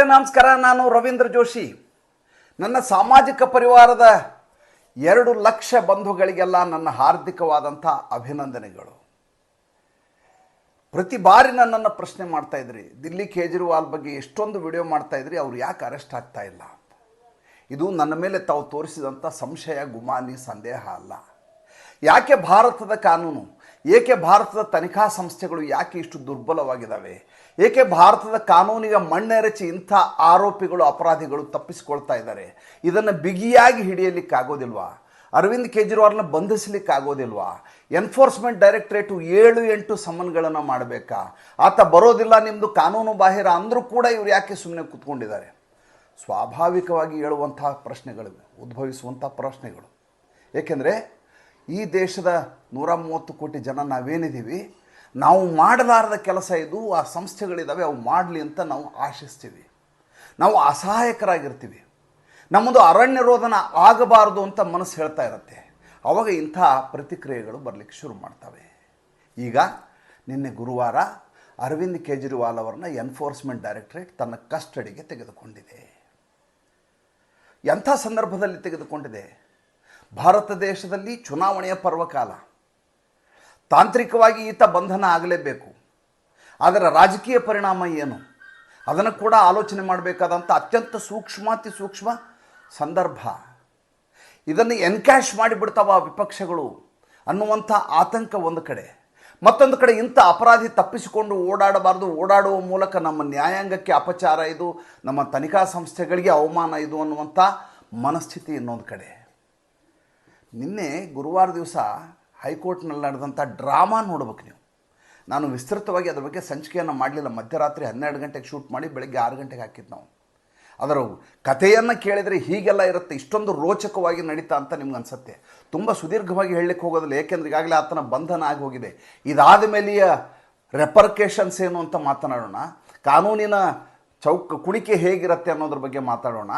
ನಮಸ್ಕಾರ. ನಾನು ರವೀಂದ್ರ ಜೋಶಿ. ನನ್ನ ಸಾಮಾಜಿಕ ಪರಿವಾರದ ಎರಡು ಲಕ್ಷ ಬಂಧುಗಳಿಗೆಲ್ಲ ನನ್ನ ಹಾರ್ದಿಕವಾದಂಥ ಅಭಿನಂದನೆಗಳು. ಪ್ರತಿ ಬಾರಿ ನನ್ನನ್ನು ಪ್ರಶ್ನೆ ಮಾಡ್ತಾ ಇದ್ರಿ. ದಿಲ್ಲಿ ಕೇಜ್ರಿವಾಲ್ ಬಗ್ಗೆ ಎಷ್ಟೊಂದು ವಿಡಿಯೋ ಮಾಡ್ತಾ ಇದ್ರಿ, ಅವ್ರು ಯಾಕೆ ಅರೆಸ್ಟ್ ಆಗ್ತಾ ಇಲ್ಲ ಇದು ನನ್ನ ಮೇಲೆ ತಾವು ತೋರಿಸಿದಂಥ ಸಂಶಯ, ಗುಮಾನಿ, ಸಂದೇಹ ಅಲ್ಲ. ಯಾಕೆ ಭಾರತದ ಕಾನೂನು, ಏಕೆ ಭಾರತದ ತನಿಖಾ ಸಂಸ್ಥೆಗಳು ಯಾಕೆ ಇಷ್ಟು ದುರ್ಬಲವಾಗಿದ್ದಾವೆ? ಏಕೆ ಭಾರತದ ಕಾನೂನಿಗೆ ಮಣ್ಣೆರಚಿ ಇಂಥ ಆರೋಪಿಗಳು, ಅಪರಾಧಿಗಳು ತಪ್ಪಿಸಿಕೊಳ್ತಾ ಇದ್ದಾರೆ? ಇದನ್ನು ಬಿಗಿಯಾಗಿ ಹಿಡಿಯಲಿಕ್ಕಾಗೋದಿಲ್ವಾ? ಅರವಿಂದ್ ಕೇಜ್ರಿವಾಲ್ನ ಬಂಧಿಸಲಿಕ್ಕಾಗೋದಿಲ್ವಾ? ಎನ್ಫೋರ್ಸ್ಮೆಂಟ್ ಡೈರೆಕ್ಟ್ರೇಟು ಏಳು ಎಂಟು ಸಮನ್ಗಳನ್ನು ಮಾಡಬೇಕಾ? ಆತ ಬರೋದಿಲ್ಲ ನಿಮ್ಮದು ಕಾನೂನು ಬಾಹಿರ ಅಂದರೂ ಕೂಡ ಇವರು ಯಾಕೆ ಸುಮ್ಮನೆ ಕೂತ್ಕೊಂಡಿದ್ದಾರೆ? ಸ್ವಾಭಾವಿಕವಾಗಿ ಹೇಳುವಂತಹ ಪ್ರಶ್ನೆಗಳು ಉದ್ಭವಿಸುವಂಥ ಪ್ರಶ್ನೆಗಳು. ಏಕೆಂದರೆ ಈ ದೇಶದ ನೂರ ಮೂವತ್ತು ಕೋಟಿ ಜನ ನಾವೇನಿದ್ದೀವಿ ನಾವು ಮಾಡಲಾರದ ಕೆಲಸ ಇದು, ಆ ಸಂಸ್ಥೆಗಳಿದ್ದಾವೆ ಅವು ಮಾಡಲಿ ಅಂತ ನಾವು ಆಶಿಸ್ತೀವಿ. ನಾವು ಅಸಹಾಯಕರಾಗಿರ್ತೀವಿ. ನಮ್ಮದು ಅರಣ್ಯ ರೋಧನ ಆಗಬಾರದು ಅಂತ ಮನಸ್ಸು ಹೇಳ್ತಾ ಇರುತ್ತೆ. ಅವಾಗ ಇಂಥ ಪ್ರತಿಕ್ರಿಯೆಗಳು ಬರಲಿಕ್ಕೆ ಶುರು ಮಾಡ್ತವೆ. ಈಗ ನಿನ್ನೆ ಗುರುವಾರ ಅರವಿಂದ್ ಕೇಜ್ರಿವಾಲ್ ಅವರನ್ನ ಎನ್ಫೋರ್ಸ್ಮೆಂಟ್ ಡೈರೆಕ್ಟರೇಟ್ ತನ್ನ ಕಸ್ಟಡಿಗೆ ತೆಗೆದುಕೊಂಡಿದೆ. ಎಂಥ ಸಂದರ್ಭದಲ್ಲಿ ತೆಗೆದುಕೊಂಡಿದೆ? ಭಾರತ ದೇಶದಲ್ಲಿ ಚುನಾವಣೆಯ ಪರ್ವಕಾಲ. ತಾಂತ್ರಿಕವಾಗಿ ಈತ ಬಂಧನ ಆಗಲೇಬೇಕು. ಅದರ ರಾಜಕೀಯ ಪರಿಣಾಮ ಏನು? ಅದನ್ನು ಕೂಡ ಆಲೋಚನೆ ಮಾಡಬೇಕಾದಂಥ ಅತ್ಯಂತ ಸೂಕ್ಷ್ಮಾತಿ ಸೂಕ್ಷ್ಮ ಸಂದರ್ಭ. ಇದನ್ನು ಎನ್ಕ್ಯಾಶ್ ಮಾಡಿಬಿಡ್ತಾವ ವಿಪಕ್ಷಗಳು ಅನ್ನುವಂಥ ಆತಂಕ ಒಂದು ಕಡೆ. ಮತ್ತೊಂದು ಕಡೆ ಇಂಥ ಅಪರಾಧಿ ತಪ್ಪಿಸಿಕೊಂಡು ಓಡಾಡಬಾರ್ದು. ಓಡಾಡುವ ಮೂಲಕ ನಮ್ಮ ನ್ಯಾಯಾಂಗಕ್ಕೆ ಅಪಚಾರ ಇದು, ನಮ್ಮ ತನಿಖಾ ಸಂಸ್ಥೆಗಳಿಗೆ ಅವಮಾನ ಇದು ಅನ್ನುವಂಥ ಮನಸ್ಥಿತಿ ಇನ್ನೊಂದು ಕಡೆ. ನಿನ್ನೆ ಗುರುವಾರ ದಿವಸ ಹೈಕೋರ್ಟ್ನಲ್ಲಿ ನಡೆದಂಥ ಡ್ರಾಮಾ ನೋಡ್ಬೇಕು ನೀವು. ನಾನು ವಿಸ್ತೃತವಾಗಿ ಅದ್ರ ಬಗ್ಗೆ ಸಂಚಿಕೆಯನ್ನು ಮಾಡಲಿಲ್ಲ. ಮಧ್ಯರಾತ್ರಿ ಹನ್ನೆರಡು ಗಂಟೆಗೆ ಶೂಟ್ ಮಾಡಿ ಬೆಳಗ್ಗೆ ಆರು ಗಂಟೆಗೆ ಹಾಕಿದ್ದು ನಾವು. ಅದರ ಕಥೆಯನ್ನು ಕೇಳಿದರೆ ಹೀಗೆಲ್ಲ ಇರುತ್ತೆ. ಇಷ್ಟೊಂದು ರೋಚಕವಾಗಿ ನಡೀತಾ ಅಂತ ನಿಮ್ಗೆ ಅನಿಸುತ್ತೆ. ತುಂಬ ಸುದೀರ್ಘವಾಗಿ ಹೇಳಲಿಕ್ಕೆ ಹೋಗೋದಿಲ್ಲ. ಏಕೆಂದರೆ ಈಗಾಗಲೇ ಆತನ ಬಂಧನ ಆಗಿ ಹೋಗಿದೆ ಇದಾದ ಮೇಲೆಯ ರೆಪರ್ಕೇಷನ್ಸ್ ಏನು ಅಂತ ಮಾತನಾಡೋಣ. ಕಾನೂನಿನ ಚೌಕ ಕುಣಿಕೆ ಹೇಗಿರುತ್ತೆ ಅನ್ನೋದ್ರ ಬಗ್ಗೆ ಮಾತಾಡೋಣ.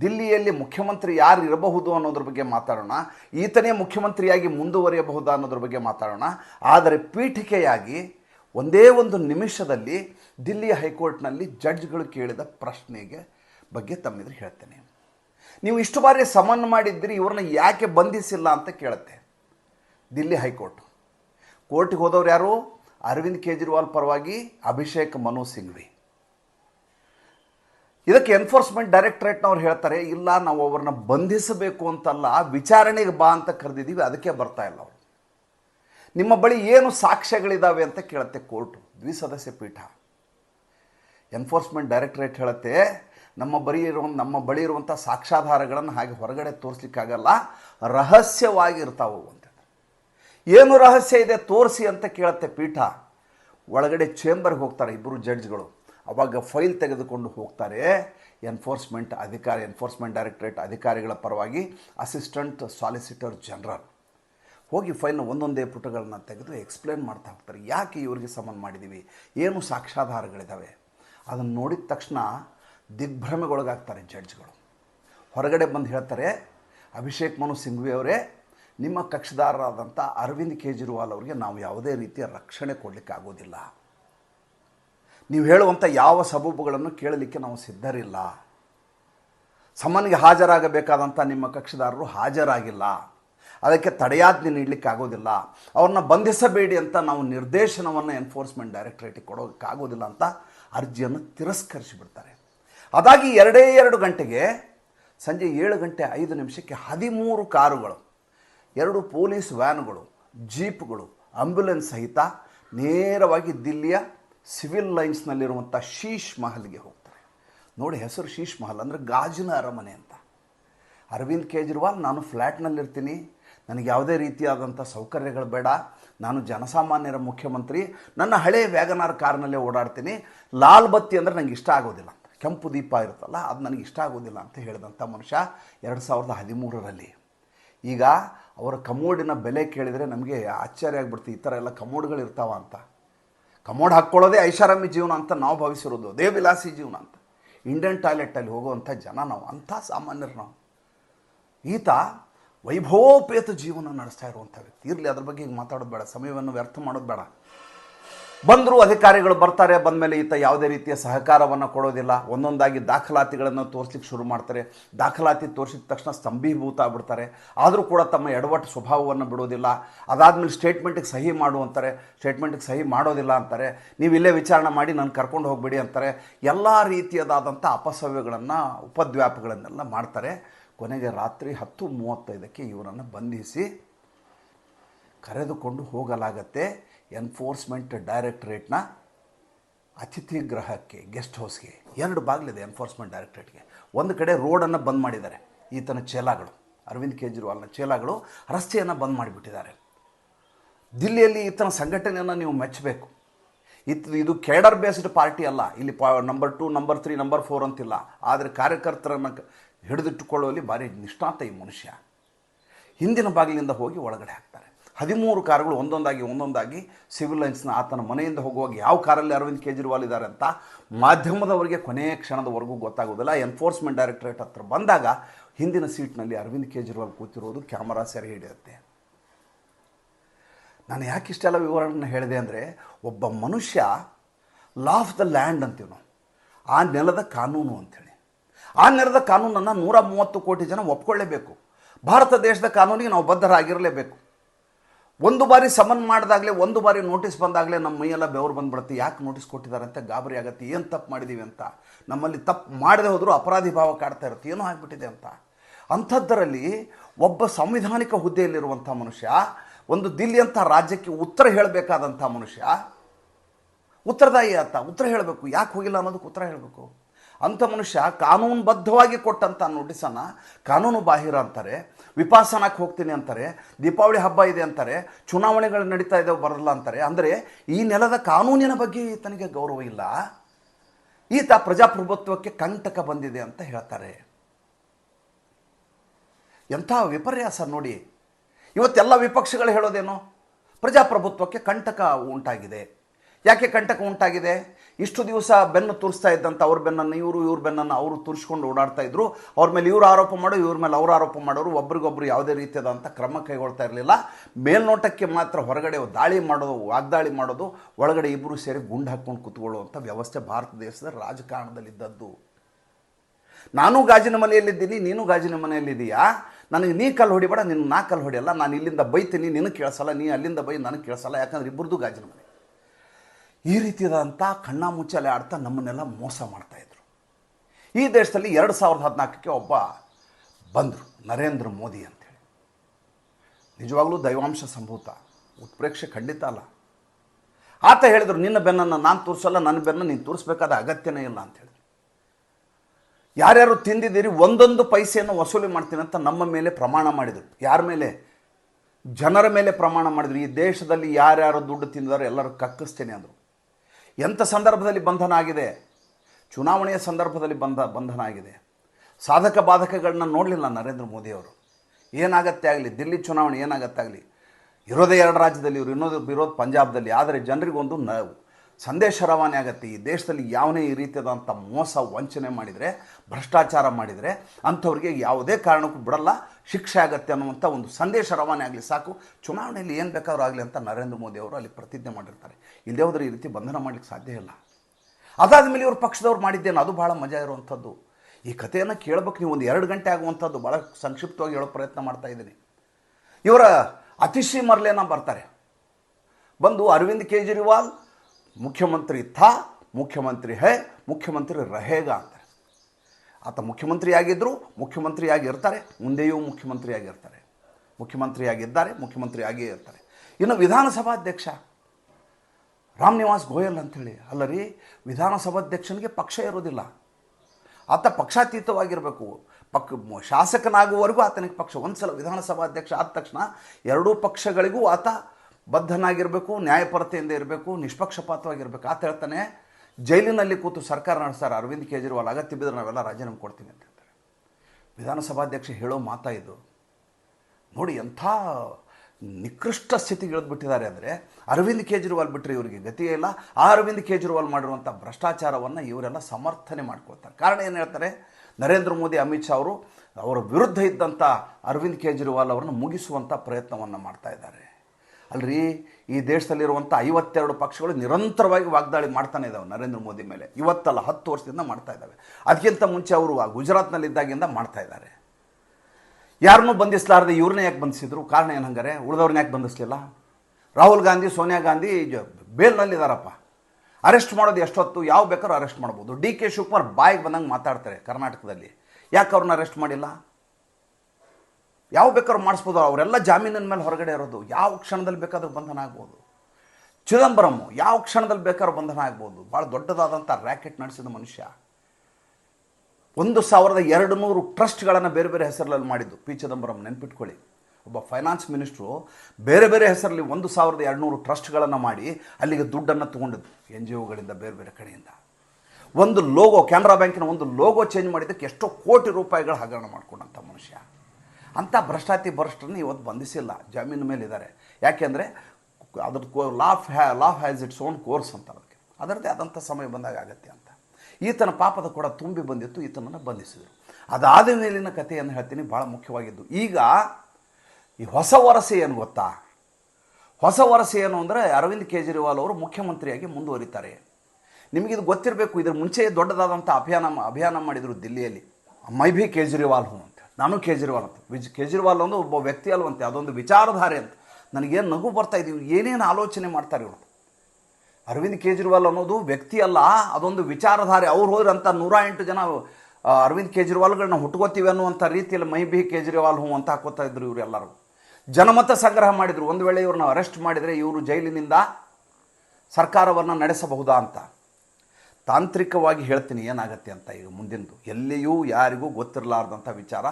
ದಿಲ್ಲಿಯಲ್ಲಿ ಮುಖ್ಯಮಂತ್ರಿ ಯಾರು ಇರಬಹುದು ಅನ್ನೋದ್ರ ಬಗ್ಗೆ ಮಾತಾಡೋಣ. ಈತನೇ ಮುಖ್ಯಮಂತ್ರಿಯಾಗಿ ಮುಂದುವರಿಯಬಹುದಾ ಅನ್ನೋದ್ರ ಬಗ್ಗೆ ಮಾತಾಡೋಣ. ಆದರೆ ಪೀಠಿಕೆಯಾಗಿ ಒಂದೇ ಒಂದು ನಿಮಿಷದಲ್ಲಿ ದಿಲ್ಲಿಯ ಹೈಕೋರ್ಟ್ನಲ್ಲಿ ಜಡ್ಜ್ಗಳು ಕೇಳಿದ ಪ್ರಶ್ನೆಗೆ ಬಗ್ಗೆ ತಮ್ಮಿದ್ರೆ ಹೇಳ್ತೇನೆ. ನೀವು ಇಷ್ಟು ಬಾರಿ ಸಮನ್ ಮಾಡಿದ್ದೀರಿ, ಇವ್ರನ್ನ ಯಾಕೆ ಬಂಧಿಸಿಲ್ಲ ಅಂತ ಕೇಳುತ್ತೆ. Delhi high court. ಕೋರ್ಟಿಗೆ ಹೋದವ್ರು ಯಾರು? ಅರವಿಂದ್ ಕೇಜ್ರಿವಾಲ್ ಪರವಾಗಿ ಅಭಿಷೇಕ್ ಮನು ಸಿಂಘ್ವಿ. ಇದಕ್ಕೆ ಎನ್ಫೋರ್ಸ್ಮೆಂಟ್ ಡೈರೆಕ್ಟರೇಟ್ನವ್ರು ಹೇಳ್ತಾರೆ, ಇಲ್ಲ, ನಾವು ಅವ್ರನ್ನ ಬಂಧಿಸಬೇಕು ಅಂತಲ್ಲ, ವಿಚಾರಣೆಗೆ ಬಾ ಅಂತ ಕರೆದಿದ್ದೀವಿ, ಅದಕ್ಕೆ ಬರ್ತಾ ಇಲ್ಲ ಅವರು. ನಿಮ್ಮ ಬಳಿ ಏನು ಸಾಕ್ಷ್ಯಗಳಿದ್ದಾವೆ ಅಂತ ಕೇಳುತ್ತೆ ಕೋರ್ಟು ದ್ವಿಸದಸ್ಯ ಪೀಠ. ಎನ್ಫೋರ್ಸ್ಮೆಂಟ್ ಡೈರೆಕ್ಟರೇಟ್ ಹೇಳುತ್ತೆ, ನಮ್ಮ ಬಳಿ ಇರುವ ನಮ್ಮ ಬಳಿ ಇರುವಂಥ ಸಾಕ್ಷ್ಯಾಧಾರಗಳನ್ನು ಹಾಗೆ ಹೊರಗಡೆ ತೋರಿಸ್ಲಿಕ್ಕಾಗಲ್ಲ ರಹಸ್ಯವಾಗಿರ್ತಾವು ಅಂತ. ಏನು ರಹಸ್ಯ ಇದೆ, ತೋರಿಸಿ ಅಂತ ಕೇಳುತ್ತೆ ಪೀಠ. ಒಳಗಡೆ ಚೇಂಬರ್ಗೆ ಹೋಗ್ತಾರೆ ಇಬ್ಬರು ಜಡ್ಜ್ಗಳು ಅವಾಗ ಫೈಲ್ ತೆಗೆದುಕೊಂಡು ಹೋಗ್ತಾರೆ ಎನ್ಫೋರ್ಸ್ಮೆಂಟ್ ಅಧಿಕಾರಿ ಎನ್ಫೋರ್ಸ್ಮೆಂಟ್ ಡೈರೆಕ್ಟ್ರೇಟ್ ಅಧಿಕಾರಿಗಳ ಪರವಾಗಿ ಅಸಿಸ್ಟೆಂಟ್ ಸಾಲಿಸಿಟರ್ ಜನರಲ್ ಹೋಗಿ ಫೈಲ್ನ ಒಂದೊಂದೇ ಪುಟಗಳನ್ನ ತೆಗೆದು ಎಕ್ಸ್ಪ್ಲೇನ್ ಮಾಡ್ತಾ ಹೋಗ್ತಾರೆ. ಯಾಕೆ ಇವರಿಗೆ ಸಮನ್ ಮಾಡಿದ್ದೀವಿ ಏನು ಸಾಕ್ಷ್ಯಾಧಾರಗಳಿದ್ದಾವೆ ಅದನ್ನು ನೋಡಿದ ತಕ್ಷಣ ದಿಗ್ಭ್ರಮೆಗೊಳಗಾಗ್ತಾರೆ ಜಡ್ಜ್ಗಳು ಹೊರಗಡೆ ಬಂದು ಹೇಳ್ತಾರೆ, ಅಭಿಷೇಕ್ ಮನು ಸಿಂಘ್ವಿ ಅವರೇ, ನಿಮ್ಮ ಕಕ್ಷದಾರರಾದಂಥ ಅರವಿಂದ್ ಕೇಜ್ರಿವಾಲ್ ಅವರಿಗೆ ನಾವು ಯಾವುದೇ ರೀತಿಯ ರಕ್ಷಣೆ ಕೊಡಲಿಕ್ಕೆ ಆಗೋದಿಲ್ಲ ನೀವು ಹೇಳುವಂಥ ಯಾವ ಸಬೂಬುಗಳನ್ನು ಕೇಳಲಿಕ್ಕೆ ನಾವು ಸಿದ್ಧರಿಲ್ಲ. ಸಮನ್ಗೆ ಹಾಜರಾಗಬೇಕಾದಂಥ ನಿಮ್ಮ ಕಕ್ಷಿದಾರರು ಹಾಜರಾಗಿಲ್ಲ. ಅದಕ್ಕೆ ತಡೆಯಾಜ್ಞೆ ನೀಡಲಿಕ್ಕೆ ಆಗೋದಿಲ್ಲ. ಅವ್ರನ್ನ ಬಂಧಿಸಬೇಡಿ ಅಂತ ನಾವು ನಿರ್ದೇಶನವನ್ನು ಎನ್ಫೋರ್ಸ್ಮೆಂಟ್ ಡೈರೆಕ್ಟ್ರೇಟಿಗೆ ಕೊಡೋಕ್ಕಾಗೋದಿಲ್ಲ ಅಂತ ಅರ್ಜಿಯನ್ನು ತಿರಸ್ಕರಿಸಿಬಿಡ್ತಾರೆ. ಅದಾಗಿ ಎರಡೇ ಎರಡು ಗಂಟೆಗೆ, ಸಂಜೆ ಏಳು ಗಂಟೆ ಐದು ನಿಮಿಷಕ್ಕೆ ಹದಿಮೂರು ಕಾರುಗಳು, ಎರಡು ಪೊಲೀಸ್ ವ್ಯಾನ್ಗಳು, ಜೀಪ್ಗಳು ಆಂಬ್ಯುಲೆನ್ಸ್ ಸಹಿತ ನೇರವಾಗಿ ದಿಲ್ಲಿಯ ಸಿವಿಲ್ ಲೈನ್ಸ್ನಲ್ಲಿರುವಂಥ ಶೀಶ್ ಮಹಲ್ಗೆ ಹೋಗ್ತಾರೆ. ನೋಡಿ ಹೆಸರು ಶೀಶ್ ಮಹಲ್ ಅಂದರೆ ಗಾಜಿನ ಅರಮನೆ ಅಂತ. ಅರವಿಂದ್ ಕೇಜ್ರಿವಾಲ್, ನಾನು ಫ್ಲ್ಯಾಟ್ನಲ್ಲಿರ್ತೀನಿ ನನಗೆ ಯಾವುದೇ ರೀತಿಯಾದಂಥ ಸೌಕರ್ಯಗಳು ಬೇಡ. ನಾನು ಜನಸಾಮಾನ್ಯರ ಮುಖ್ಯಮಂತ್ರಿ. ನನ್ನ ಹಳೆಯ ವ್ಯಾಗನಾರ್ ಕಾರ್ನಲ್ಲೇ ಓಡಾಡ್ತೀನಿ. ಲಾಲ್ ಬತ್ತಿ ಅಂದರೆ ನನಗೆ ಇಷ್ಟ ಆಗೋದಿಲ್ಲ ಅಂತ. ಕೆಂಪು ದೀಪ ಇರುತ್ತಲ್ಲ, ಅದು ನನಗೆ ಇಷ್ಟ ಆಗೋದಿಲ್ಲ ಅಂತ ಹೇಳಿದಂಥ ಮನುಷ್ಯ ಎರಡು ಸಾವಿರದ ಹದಿಮೂರರಲ್ಲಿ. ಈಗ ಅವರ ಕಮೋಡಿನ ಬೆಲೆ ಕೇಳಿದರೆ ನಮಗೆ ಆಶ್ಚರ್ಯ ಆಗಿಬಿಡ್ತು, ಈ ಥರ ಎಲ್ಲ ಕಮೋಡ್ಗಳು ಇರ್ತಾವ ಅಂತ. ಕಮೋಡ್ ಹಾಕ್ಕೊಳ್ಳೋದೇ ಐಷಾರಾಮಿ ಜೀವನ ಅಂತ ನಾವು ಭಾವಿಸಿರೋದು ಅದೇ ವಿಲಾಸಿ ಜೀವನ ಅಂತ. ಇಂಡಿಯನ್ ಟಾಯ್ಲೆಟಲ್ಲಿ ಹೋಗುವಂಥ ಜನ ನಾವು, ಅಂಥ ಸಾಮಾನ್ಯರು ನಾವು. ಈತ ವೈಭವೋಪೇತ ಜೀವನ ನಡೆಸ್ತಾ ಇರುವಂಥ ವ್ಯಕ್ತಿ. ಇರಲಿ, ಅದ್ರ ಬಗ್ಗೆ ಈಗ ಮಾತಾಡೋದು ಬೇಡ, ಸಮಯವನ್ನು ವ್ಯರ್ಥ ಮಾಡೋದು ಬೇಡ. ಬಂದರೂ ಅಧಿಕಾರಿಗಳು ಬರ್ತಾರೆ, ಬಂದಮೇಲೆ ಈತ ಯಾವುದೇ ರೀತಿಯ ಸಹಕಾರವನ್ನು ಕೊಡೋದಿಲ್ಲ. ಒಂದೊಂದಾಗಿ ದಾಖಲಾತಿಗಳನ್ನು ತೋರಿಸ್ಲಿಕ್ಕೆ ಶುರು ಮಾಡ್ತಾರೆ. ದಾಖಲಾತಿ ತೋರಿಸಿದ ತಕ್ಷಣ ಸ್ತಂಭೀಭೂತ ಆಗ್ಬಿಡ್ತಾರೆ. ಆದರೂ ಕೂಡ ತಮ್ಮ ಎಡವಟ್ಟು ಸ್ವಭಾವವನ್ನು ಬಿಡೋದಿಲ್ಲ. ಅದಾದಮೇಲೆ ಸ್ಟೇಟ್ಮೆಂಟಿಗೆ ಸಹಿ ಮಾಡು ಅಂತಾರೆ. ಸ್ಟೇಟ್ಮೆಂಟಿಗೆ ಸಹಿ ಮಾಡೋದಿಲ್ಲ ಅಂತಾರೆ. ನೀವು ಇಲ್ಲೇ ವಿಚಾರಣೆ ಮಾಡಿ ನಾನು ಕರ್ಕೊಂಡು ಹೋಗ್ಬಿಡಿ ಅಂತಾರೆ. ಎಲ್ಲ ರೀತಿಯದಾದಂಥ ಅಪಸವ್ಯಗಳನ್ನು, ಉಪದ್ವ್ಯಾಪಗಳನ್ನೆಲ್ಲ ಮಾಡ್ತಾರೆ. ಕೊನೆಗೆ ರಾತ್ರಿ ಹತ್ತು ಮೂವತ್ತೈದಕ್ಕೆ ಇವರನ್ನು ಬಂಧಿಸಿ ಕರೆದುಕೊಂಡು ಹೋಗಲಾಗತ್ತೆ. ಎನ್ಫೋರ್ಸ್ಮೆಂಟ್ ಡೈರೆಕ್ಟ್ರೇಟ್ನ ಅತಿಥಿ ಗೃಹಕ್ಕೆ ಗೆಸ್ಟ್ ಹೌಸ್ಗೆ ಎರಡು ಬಾಗಿಲಿದೆ ಎನ್ಫೋರ್ಸ್ಮೆಂಟ್ ಡೈರೆಕ್ಟ್ರೇಟ್ಗೆ ಒಂದು ಕಡೆ ರೋಡನ್ನು ಬಂದ್ ಮಾಡಿದ್ದಾರೆ. ಈತನ ಚೇಲಾಗಳು, ಅರವಿಂದ್ ಕೇಜ್ರಿವಾಲ್ನ ಚೇಲಾಗಳು ರಸ್ತೆಯನ್ನು ಬಂದ್ ಮಾಡಿಬಿಟ್ಟಿದ್ದಾರೆ. ದಿಲ್ಲಿಯಲ್ಲಿ ಈತನ ಸಂಘಟನೆಯನ್ನು ನೀವು ಮೆಚ್ಚಬೇಕು. ಇದು ಇದು ಕೇಡರ್ ಬೇಸ್ಡ್ ಪಾರ್ಟಿ ಅಲ್ಲ. ಇಲ್ಲಿ ಪಾ number two number three number four ಅಂತಿಲ್ಲ. ಆದರೆ ಕಾರ್ಯಕರ್ತರನ್ನು ಹಿಡಿದಿಟ್ಟುಕೊಳ್ಳುವಲ್ಲಿ ಭಾರಿ ನಿಷ್ಣಾತ ಈ ಮನುಷ್ಯ. ಹಿಂದಿನ ಬಾಗಿಲಿಂದ ಹೋಗಿ ಒಳಗಡೆ ಹಾಕ್ತಾರೆ. ಹದಿಮೂರು ಕಾರುಗಳು ಒಂದೊಂದಾಗಿ ಒಂದೊಂದಾಗಿ ಸಿವಿಲ್ ಲೈನ್ಸ್ನ ಆತನ ಮನೆಯಿಂದ ಹೋಗುವಾಗ ಯಾವ ಕಾರಲ್ಲಿ ಅರವಿಂದ್ ಕೇಜ್ರಿವಾಲ್ ಇದ್ದಾರೆ ಅಂತ ಮಾಧ್ಯಮದವರಿಗೆ ಕೊನೆಯ ಕ್ಷಣದವರೆಗೂ ಗೊತ್ತಾಗೋದಿಲ್ಲ. ಎನ್ಫೋರ್ಸ್ಮೆಂಟ್ ಡೈರೆಕ್ಟರೇಟ್ ಹತ್ರ ಬಂದಾಗ ಹಿಂದಿನ ಸೀಟ್ನಲ್ಲಿ ಅರವಿಂದ್ ಕೇಜ್ರಿವಾಲ್ ಕೂತಿರೋದು ಕ್ಯಾಮರಾ ಸೆರೆ ಹಿಡಿಯುತ್ತೆ. ನಾನು ಯಾಕೆ ಇಷ್ಟೆಲ್ಲ ವಿವರಣೆ ಹೇಳಿದೆ ಅಂದರೆ ಒಬ್ಬ ಮನುಷ್ಯ ಲಾ ಆಫ್ ದ ಲ್ಯಾಂಡ್ ಅಂತೀವಿ ನಾವು ಆ ನೆಲದ ಕಾನೂನು ಅಂಥೇಳಿ. ಆ ನೆಲದ ಕಾನೂನನ್ನು ನೂರ ಮೂವತ್ತು ಕೋಟಿ ಜನ ಒಪ್ಕೊಳ್ಳೇಬೇಕು. ಭಾರತ ದೇಶದ ಕಾನೂನಿಗೆ ನಾವು ಬದ್ಧರಾಗಿರಲೇಬೇಕು. ಒಂದು ಬಾರಿ ಸಮನ್ ಮಾಡಿದಾಗಲೇ, ಒಂದು ಬಾರಿ ನೋಟಿಸ್ ಬಂದಾಗಲೇ ನಮ್ಮ ಮೈಯೆಲ್ಲ ಬೆವರು ಬಂದ್ಬಿಡುತ್ತೆ. ಯಾಕೆ ನೋಟಿಸ್ ಕೊಟ್ಟಿದ್ದಾರೆ ಅಂತ ಗಾಬರಿ ಆಗುತ್ತೆ. ಏನು ತಪ್ಪು ಮಾಡಿದ್ದೀವಿ ಅಂತ. ನಮ್ಮಲ್ಲಿ ತಪ್ಪು ಮಾಡದೆ ಹೋದರೂ ಅಪರಾಧಿ ಭಾವ ಕಾಡ್ತಾ ಇರುತ್ತೆ. ಏನೋ ಆಗಿಬಿಟ್ಟಿದೆ ಅಂತ. ಅಂಥದ್ದರಲ್ಲಿ ಒಬ್ಬ ಸಂವಿಧಾನಿಕ ಹುದ್ದೆಯಲ್ಲಿರುವಂಥ ಮನುಷ್ಯ, ಒಂದು ದಿಲ್ಲಿ ಅಂತ ರಾಜ್ಯಕ್ಕೆ ಉತ್ತರ ಹೇಳಬೇಕಾದಂಥ ಮನುಷ್ಯ, ಉತ್ತರದಾಯಿ ಆತ. ಉತ್ತರ ಹೇಳಬೇಕು. ಯಾಕೆ ಹೋಗಿಲ್ಲ ಅನ್ನೋದಕ್ಕೆ ಉತ್ತರ ಹೇಳಬೇಕು. ಅಂಥ ಮನುಷ್ಯ ಕಾನೂನುಬದ್ಧವಾಗಿ ಕೊಟ್ಟಂಥ ನೋಟಿಸನ್ನು ಕಾನೂನು ಬಾಹಿರ ಅಂತಾರೆ. ವಿಪಾಸನಕ್ಕೆ ಹೋಗ್ತೀನಿ ಅಂತಾರೆ, ದೀಪಾವಳಿ ಹಬ್ಬ ಇದೆ ಅಂತಾರೆ, ಚುನಾವಣೆಗಳು ನಡೀತಾ ಇದ್ದಾವೆ ಬರಲ್ಲ ಅಂತಾರೆ. ಅಂದರೆ ಈ ನೆಲದ ಕಾನೂನಿನ ಬಗ್ಗೆ ಈತನಿಗೆ ಗೌರವ ಇಲ್ಲ. ಈತ ಪ್ರಜಾಪ್ರಭುತ್ವಕ್ಕೆ ಕಂಟಕ ಬಂದಿದೆ ಅಂತ ಹೇಳ್ತಾರೆ. ಎಂಥ ವಿಪರ್ಯಾಸ ನೋಡಿ. ಇವತ್ತೆಲ್ಲ ವಿಪಕ್ಷಗಳು ಹೇಳೋದೇನು? ಪ್ರಜಾಪ್ರಭುತ್ವಕ್ಕೆ ಕಂಟಕ ಉಂಟಾಗಿದೆ. ಯಾಕೆ ಕಂಟಕ ಉಂಟಾಗಿದೆ? ಇಷ್ಟು ದಿವಸ ಬೆನ್ನು ತೋರಿಸ್ತಾ ಇದ್ದಂಥ ಅವ್ರ ಬೆನ್ನನ್ನು, ಇವರು ಇವ್ರ ಬೆನ್ನನ್ನು ಅವರು ತುರ್ಸ್ಕೊಂಡು ಓಡಾಡ್ತಾ ಇದ್ರು. ಅವ್ರ ಮೇಲೆ ಇವರು ಆರೋಪ ಮಾಡೋ, ಇವ್ರ ಮೇಲೆ ಅವ್ರು ಆರೋಪ ಮಾಡೋರು, ಒಬ್ರಿಗೊಬ್ರು ಯಾವುದೇ ರೀತಿಯಾದಂಥ ಕ್ರಮ ಕೈಗೊಳ್ತಾ ಇರಲಿಲ್ಲ. ಮೇಲ್ನೋಟಕ್ಕೆ ಮಾತ್ರ ಹೊರಗಡೆ ದಾಳಿ ಮಾಡೋದು, ವಾಗ್ದಾಳಿ ಮಾಡೋದು, ಒಳಗಡೆ ಇಬ್ಬರು ಸೇರಿ ಗುಂಡು ಹಾಕ್ಕೊಂಡು ಕೂತ್ಕೊಳ್ಳುವಂಥ ವ್ಯವಸ್ಥೆ ಭಾರತ ದೇಶದ ರಾಜಕಾರಣದಲ್ಲಿದ್ದದ್ದು. ನಾನು ಗಾಜಿನ ಮನೆಯಲ್ಲಿದ್ದೀನಿ, ನೀನು ಗಾಜಿನ ಮನೆಯಲ್ಲಿದ್ದೀಯಾ? ನನಗೆ ನೀ ಕಲ್ಲು ಹೊಡಿಬೇಡ, ನಿನ್ನ ನಾ ಕಲ್ಲು ಹೊಡಿಯಲ್ಲ, ನಾನು ಇಲ್ಲಿಂದ ಬೈತೀನಿ ನಿನಗೆ ಕೇಳಿಸಲ್ಲ, ನೀ ಅಲ್ಲಿಂದ ಬೈ, ನನಗೆ ಕೇಳಿಸಲ್ಲ, ಯಾಕಂದ್ರೆ ಇಬ್ಬರದು ಗಾಜಿನ ಮನೆ. ಈ ರೀತಿಯಾದಂಥ ಕಣ್ಣಾಮುಚ್ಚಾಲೆ ಆಡ್ತಾ ನಮ್ಮನ್ನೆಲ್ಲ ಮೋಸ ಮಾಡ್ತಾಯಿದ್ರು ಈ ದೇಶದಲ್ಲಿ ಎರಡು ಸಾವಿರದ ಹದಿನಾಲ್ಕಕ್ಕೆ ಒಬ್ಬ ಬಂದರು, ನರೇಂದ್ರ ಮೋದಿ ಅಂತೇಳಿ. ನಿಜವಾಗ್ಲೂ ದೈವಾಂಶ ಸಂಭೂತ, ಉತ್ಪ್ರೇಕ್ಷೆ ಖಂಡಿತ ಅಲ್ಲ. ಆತ ಹೇಳಿದರು, ನಿನ್ನ ಬೆನ್ನನ್ನು ನಾನು ತೋರಿಸಲ್ಲ, ನನ್ನ ಬೆನ್ನ ನೀನು ತೋರಿಸ್ಬೇಕಾದ ಅಗತ್ಯನೇ ಇಲ್ಲ ಅಂತ ಹೇಳಿದ್ರು ಯಾರ್ಯಾರು ತಿಂದಿದ್ದೀರಿ, ಒಂದೊಂದು ಪೈಸೆಯನ್ನು ವಸೂಲಿ ಮಾಡ್ತೀನಿ ಅಂತ ನಮ್ಮ ಮೇಲೆ ಪ್ರಮಾಣ ಮಾಡಿದರು. ಯಾರ ಮೇಲೆ? ಜನರ ಮೇಲೆ ಪ್ರಮಾಣ ಮಾಡಿದ್ರು. ಈ ದೇಶದಲ್ಲಿ ಯಾರ್ಯಾರು ದುಡ್ಡು ತಿಂದಿದಾರೋ ಎಲ್ಲರೂ ಕಕ್ಕಿಸ್ತೇನೆ ಅಂದರು. ಎಂಥ ಸಂದರ್ಭದಲ್ಲಿ ಬಂಧನ ಆಗಿದೆ ಚುನಾವಣೆಯ ಸಂದರ್ಭದಲ್ಲಿ ಬಂಧ ಬಂಧನ ಆಗಿದೆ ಸಾಧಕ ಬಾಧಕಗಳನ್ನ ನೋಡಲಿಲ್ಲ ನರೇಂದ್ರ ಮೋದಿಯವರು ಏನಾಗತ್ತೆ ಆಗಲಿ? ದಿಲ್ಲಿ ಚುನಾವಣೆ ಏನಾಗತ್ತೆ ಆಗಲಿ? ಇರೋದೇ ಎರಡು ರಾಜ್ಯದಲ್ಲಿ ಇವರು, ಇನ್ನೊಂದು ಇರೋದು ಪಂಜಾಬ್ದಲ್ಲಿ. ಆದರೆ ಜನರಿಗೊಂದು ನ ಸಂದೇಶ ರವಾನೆ ಆಗುತ್ತೆ. ಈ ದೇಶದಲ್ಲಿ ಯಾವನೇ ಈ ರೀತಿಯಾದಂಥ ಮೋಸ ವಂಚನೆ ಮಾಡಿದರೆ, ಭ್ರಷ್ಟಾಚಾರ ಮಾಡಿದರೆ, ಅಂಥವ್ರಿಗೆ ಯಾವುದೇ ಕಾರಣಕ್ಕೂ ಬಿಡಲ್ಲ. ಶಿಕ್ಷೆ ಆಗತ್ತೆ ಅನ್ನುವಂಥ ಒಂದು ಸಂದೇಶ ರವಾನೆ ಆಗಲಿ ಸಾಕು. ಚುನಾವಣೆಯಲ್ಲಿ ಏನು ಬೇಕಾದ್ರೂ ಆಗಲಿ ಅಂತ ನರೇಂದ್ರ ಮೋದಿ ಅವರು ಅಲ್ಲಿ ಪ್ರತಿಜ್ಞೆ ಮಾಡಿರ್ತಾರೆ. ಇಲ್ಲದೆ ಹೋದರೆ ಈ ರೀತಿ ಬಂಧನ ಮಾಡಲಿಕ್ಕೆ ಸಾಧ್ಯ ಇಲ್ಲ. ಅದಾದ ಮೇಲೆ ಇವರು ಪಕ್ಷದವ್ರು ಮಾಡಿದ್ದೇನು? ಅದು ಭಾಳ ಮಜಾ ಇರುವಂಥದ್ದು. ಈ ಕಥೆಯನ್ನು ಕೇಳಬೇಕು ನೀವು ಒಂದು ಎರಡು ಗಂಟೆ ಆಗುವಂಥದ್ದು. ಭಾಳ ಸಂಕ್ಷಿಪ್ತವಾಗಿ ಹೇಳೋ ಪ್ರಯತ್ನ ಮಾಡ್ತಾ ಇದ್ದೀನಿ. ಇವರ ಅತಿಶಿ ಮರ್ಲೇನ ಬರ್ತಾರೆ. ಬಂದು ಅರವಿಂದ್ ಕೇಜ್ರಿವಾಲ್, ಮುಖ್ಯಮಂತ್ರಿ ಥಾ, ಮುಖ್ಯಮಂತ್ರಿ ಹೇ, ಮುಖ್ಯಮಂತ್ರಿ ರಹೇಗ ಅಂತಾರೆ. ಆತ ಮುಖ್ಯಮಂತ್ರಿ ಆಗಿದ್ದರು ಮುಖ್ಯಮಂತ್ರಿಯಾಗಿರ್ತಾರೆ, ಮುಂದೆಯೂ ಮುಖ್ಯಮಂತ್ರಿಯಾಗಿರ್ತಾರೆ. ಮುಖ್ಯಮಂತ್ರಿಯಾಗಿದ್ದಾರೆ, ಮುಖ್ಯಮಂತ್ರಿಯಾಗಿಯೇ ಇರ್ತಾರೆ. ಇನ್ನು ವಿಧಾನಸಭಾಧ್ಯಕ್ಷ ರಾಮ್ ನಿವಾಸ್ ಗೋಯಲ್ ಅಂಥೇಳಿ ಅಲ್ಲ ರೀ ವಿಧಾನಸಭಾಧ್ಯಕ್ಷನಿಗೆ ಪಕ್ಷ ಇರೋದಿಲ್ಲ ಆತ ಪಕ್ಷಾತೀತವಾಗಿರಬೇಕು. ಪಕ್ ಶಾಸಕನಾಗುವವರೆಗೂ ಆತನಿಗೆ ಪಕ್ಷ. ಒಂದು ಸಲ ವಿಧಾನಸಭಾಧ್ಯಕ್ಷ ಆದ ತಕ್ಷಣ ಎರಡೂ ಪಕ್ಷಗಳಿಗೂ ಆತ ಬದ್ಧನಾಗಿರಬೇಕು, ನ್ಯಾಯಪರತೆಯಿಂದ ಇರಬೇಕು, ನಿಷ್ಪಕ್ಷಪಾತವಾಗಿರಬೇಕು. ಆತ ಹೇಳ್ತಾನೆ, ಜೈಲಿನಲ್ಲಿ ಕೂತು ಸರ್ಕಾರ ನಡೆಸ್ತಾರೆ. ಅರವಿಂದ್ ಕೇಜ್ರಿವಾಲ್, ಅಗತ್ಯ ಬಿದ್ದರೆ ನಾವೆಲ್ಲ ರಾಜೀನಾಮೆ ಕೊಡ್ತೀವಿ ಅಂತ ಹೇಳ್ತಾರೆ. ವಿಧಾನಸಭಾಧ್ಯಕ್ಷ ಹೇಳೋ ಮಾತಾ ಇದು. ನೋಡಿ ಎಂಥ ನಿಕೃಷ್ಟ ಸ್ಥಿತಿಗೆ ಇಳಿದ್ಬಿಟ್ಟಿದ್ದಾರೆ ಅಂದರೆ ಅರವಿಂದ್ ಕೇಜ್ರಿವಾಲ್ ಬಿಟ್ಟರೆ ಇವರಿಗೆ ಗತಿಯೇ ಇಲ್ಲ. ಆ ಅರವಿಂದ್ ಕೇಜ್ರಿವಾಲ್ ಮಾಡಿರುವಂಥ ಭ್ರಷ್ಟಾಚಾರವನ್ನು ಇವರೆಲ್ಲ ಸಮರ್ಥನೆ ಮಾಡ್ಕೋತಾರೆ ಕಾರಣ ಏನು ಹೇಳ್ತಾರೆ? ನರೇಂದ್ರ ಮೋದಿ, ಅಮಿತ್ ಶಾ ಅವರು ಅವರ ವಿರುದ್ಧ ಇದ್ದಂಥ ಅರವಿಂದ್ ಕೇಜ್ರಿವಾಲ್ ಅವರನ್ನು ಮುಗಿಸುವಂಥ ಪ್ರಯತ್ನವನ್ನು ಮಾಡ್ತಾ ಇದ್ದಾರೆ. ಅಲ್ರಿ, ಈ ದೇಶದಲ್ಲಿರುವಂಥ ಐವತ್ತೆರಡು ಪಕ್ಷಗಳು ನಿರಂತರವಾಗಿ ವಾಗ್ದಾಳಿ ಮಾಡ್ತಾನೆ ಇದ್ದಾವೆ ನರೇಂದ್ರ ಮೋದಿ ಮೇಲೆ. ಇವತ್ತಲ್ಲ ಹತ್ತು ವರ್ಷದಿಂದ ಮಾಡ್ತಾ ಇದ್ದಾವೆ ಅದಕ್ಕಿಂತ ಮುಂಚೆ ಅವರು ಗುಜರಾತ್ನಲ್ಲಿದ್ದಾಗಿಂದ ಮಾಡ್ತಾ ಇದ್ದಾರೆ. ಯಾರನ್ನೂ ಬಂಧಿಸಲಾರದೆ ಇವ್ರನ್ನ ಯಾಕೆ ಬಂಧಿಸಿದ್ರು? ಕಾರಣ ಏನು ಹಂಗಾರೆ? ಉಳಿದವ್ರನ್ನ ಯಾಕೆ ಬಂಧಿಸಲಿಲ್ಲ? ರಾಹುಲ್ ಗಾಂಧಿ, ಸೋನಿಯಾ ಗಾಂಧಿ ಬೇಲ್ನಲ್ಲಿದ್ದಾರಪ್ಪ ಅರೆಸ್ಟ್ ಮಾಡೋದು ಎಷ್ಟೊತ್ತು? ಯಾವ ಬೇಕಾದ್ರೂ ಅರೆಸ್ಟ್ ಮಾಡ್ಬೋದು. ಡಿ ಕೆ ಶಿವಕುಮಾರ್ ಬಾಯಿಗೆ ಬಂದಂಗೆ ಮಾತಾಡ್ತಾರೆ ಕರ್ನಾಟಕದಲ್ಲಿ. ಯಾಕೆ ಅವ್ರನ್ನ ಅರೆಸ್ಟ್ ಮಾಡಿಲ್ಲ? ಯಾವ ಬೇಕಾದ್ರೂ ಮಾಡಿಸ್ಬೋದು. ಅವರೆಲ್ಲ ಜಾಮೀನಿನ ಮೇಲೆ ಹೊರಗಡೆ ಇರೋದು. ಯಾವ ಕ್ಷಣದಲ್ಲಿ ಬೇಕಾದರೂ ಬಂಧನ ಆಗ್ಬೋದು. ಚಿದಂಬರಮ್ ಯಾವ ಕ್ಷಣದಲ್ಲಿ ಬೇಕಾದ್ರೂ ಬಂಧನ ಆಗ್ಬೋದು. ಭಾಳ ದೊಡ್ಡದಾದಂಥ ರ್ಯಾಕೆಟ್ ನಡೆಸಿದ ಮನುಷ್ಯ. ಒಂದು ಸಾವಿರದ ಎರಡು ನೂರು ಟ್ರಸ್ಟ್ಗಳನ್ನು ಬೇರೆ ಬೇರೆ ಹೆಸರಲ್ಲಿ ಮಾಡಿದ್ದು. ಪಿ. ಚಿದಂಬರಂ, ನೆನ್ಪಿಟ್ಕೊಳ್ಳಿ. ಒಬ್ಬ ಫೈನಾನ್ಸ್ ಮಿನಿಸ್ಟ್ರು ಬೇರೆ ಬೇರೆ ಹೆಸರಲ್ಲಿ ಒಂದು ಸಾವಿರದ ಎರಡುನೂರು ಟ್ರಸ್ಟ್ಗಳನ್ನು ಮಾಡಿ ಅಲ್ಲಿಗೆ ದುಡ್ಡನ್ನು ತೊಗೊಂಡಿದ್ದು ಎನ್ ಜಿ ಒಗಳಿಂದ ಬೇರೆ ಬೇರೆ ಕಡೆಯಿಂದ. ಒಂದು ಲೋಗೋ, ಕೆನರಾ ಬ್ಯಾಂಕಿನ ಒಂದು ಲೋಗೋ ಚೇಂಜ್ ಮಾಡಿದ್ದಕ್ಕೆ ಎಷ್ಟೋ ಕೋಟಿ ರೂಪಾಯಿಗಳ ಹಗರಣ ಮಾಡ್ಕೊಂಡಂಥ ಮನುಷ್ಯ. ಅಂಥ ಭ್ರಷ್ಟಾತಿ ಭ್ರಷ್ಟರನ್ನ ಇವತ್ತು ಬಂಧಿಸಿಲ್ಲ, ಜಾಮೀನು ಮೇಲೆ ಇದ್ದಾರೆ ಯಾಕೆಂದರೆ ಅದ್ರದ್ದು ಕೋ law has law has its own course ಅಂತ ಅದಕ್ಕೆ. ಅದರದ್ದೇ ಆದಂಥ ಸಮಯ ಬಂದಾಗ ಆಗತ್ತೆ ಈತನ ಪಾಪದ ಕೂಡ ತುಂಬಿ ಬಂದಿತ್ತು, ಈತನನ್ನು ಬಂಧಿಸಿದರು. ಅದಾದ ಮೇಲಿನ ಕಥೆಯನ್ನು ಹೇಳ್ತೀನಿ ಭಾಳ ಮುಖ್ಯವಾಗಿದ್ದು. ಈಗ ಈ ಹೊಸ ವರಸೆ ಏನು ಗೊತ್ತಾ? ಹೊಸ ವರಸೆ ಏನು ಅಂದರೆ ಅರವಿಂದ್ ಕೇಜ್ರಿವಾಲ್ ಅವರು ಮುಖ್ಯಮಂತ್ರಿಯಾಗಿ ಮುಂದುವರಿತಾರೆ. ನಿಮಗಿದು ಗೊತ್ತಿರಬೇಕು, ಇದ್ರ ಮುಂಚೆ ದೊಡ್ಡದಾದಂಥ ಅಭಿಯಾನ ಅಭಿಯಾನ ಮಾಡಿದರು ದಿಲ್ಲಿಯಲ್ಲಿ. ಮೈ ಬಿ ಕೇಜ್ರಿವಾಲ್ ಹೂ ಅಂತ. ನಾನು ಕೇಜ್ರಿವಾಲ್ ಅಂತ. ವಿಜ್ ಕೇಜ್ರಿವಾಲ್ ಒಂದು ಒಬ್ಬ ವ್ಯಕ್ತಿ ಅಲ್ವಂತೆ, ಅದೊಂದು ವಿಚಾರಧಾರೆ ಅಂತ. ನನಗೇನು ನಗು ಬರ್ತಾ ಇದೀವಿ, ಏನೇನು ಆಲೋಚನೆ ಮಾಡ್ತಾರೆ ಇವರು? ಅರವಿಂದ್ ಕೇಜ್ರಿವಾಲ್ ಅನ್ನೋದು ವ್ಯಕ್ತಿ ಅಲ್ಲ. ಅದೊಂದು ವಿಚಾರಧಾರೆ. ಅವ್ರು ಹೋದ್ರಂತ ನೂರ ಎಂಟು ಜನ ಅರವಿಂದ್ ಕೇಜ್ರಿವಾಲ್ಗಳನ್ನ ಹುಟ್ಕೋತೀವಿ ಅನ್ನುವಂಥ ರೀತಿಯಲ್ಲಿ ಮೈ ಬಿ ಕೇಜ್ರಿವಾಲ್ ಹೂ ಅಂತ ಹಾಕೋತಾ ಇದ್ರು ಇವರೆಲ್ಲರೂ ಜನಮತ ಸಂಗ್ರಹ ಮಾಡಿದರು. ಒಂದು ವೇಳೆ ಇವ್ರನ್ನ ಅರೆಸ್ಟ್ ಮಾಡಿದರೆ ಇವರು ಜೈಲಿನಿಂದ ಸರ್ಕಾರವನ್ನು ನಡೆಸಬಹುದಾ ಅಂತ. ತಾಂತ್ರಿಕವಾಗಿ ಹೇಳ್ತೀನಿ, ಏನಾಗತ್ತೆ ಅಂತ ಈಗ ಮುಂದಿನದು ಎಲ್ಲಿಯೂ ಯಾರಿಗೂ ಗೊತ್ತಿರಲಾರ್ದಂಥ ವಿಚಾರ.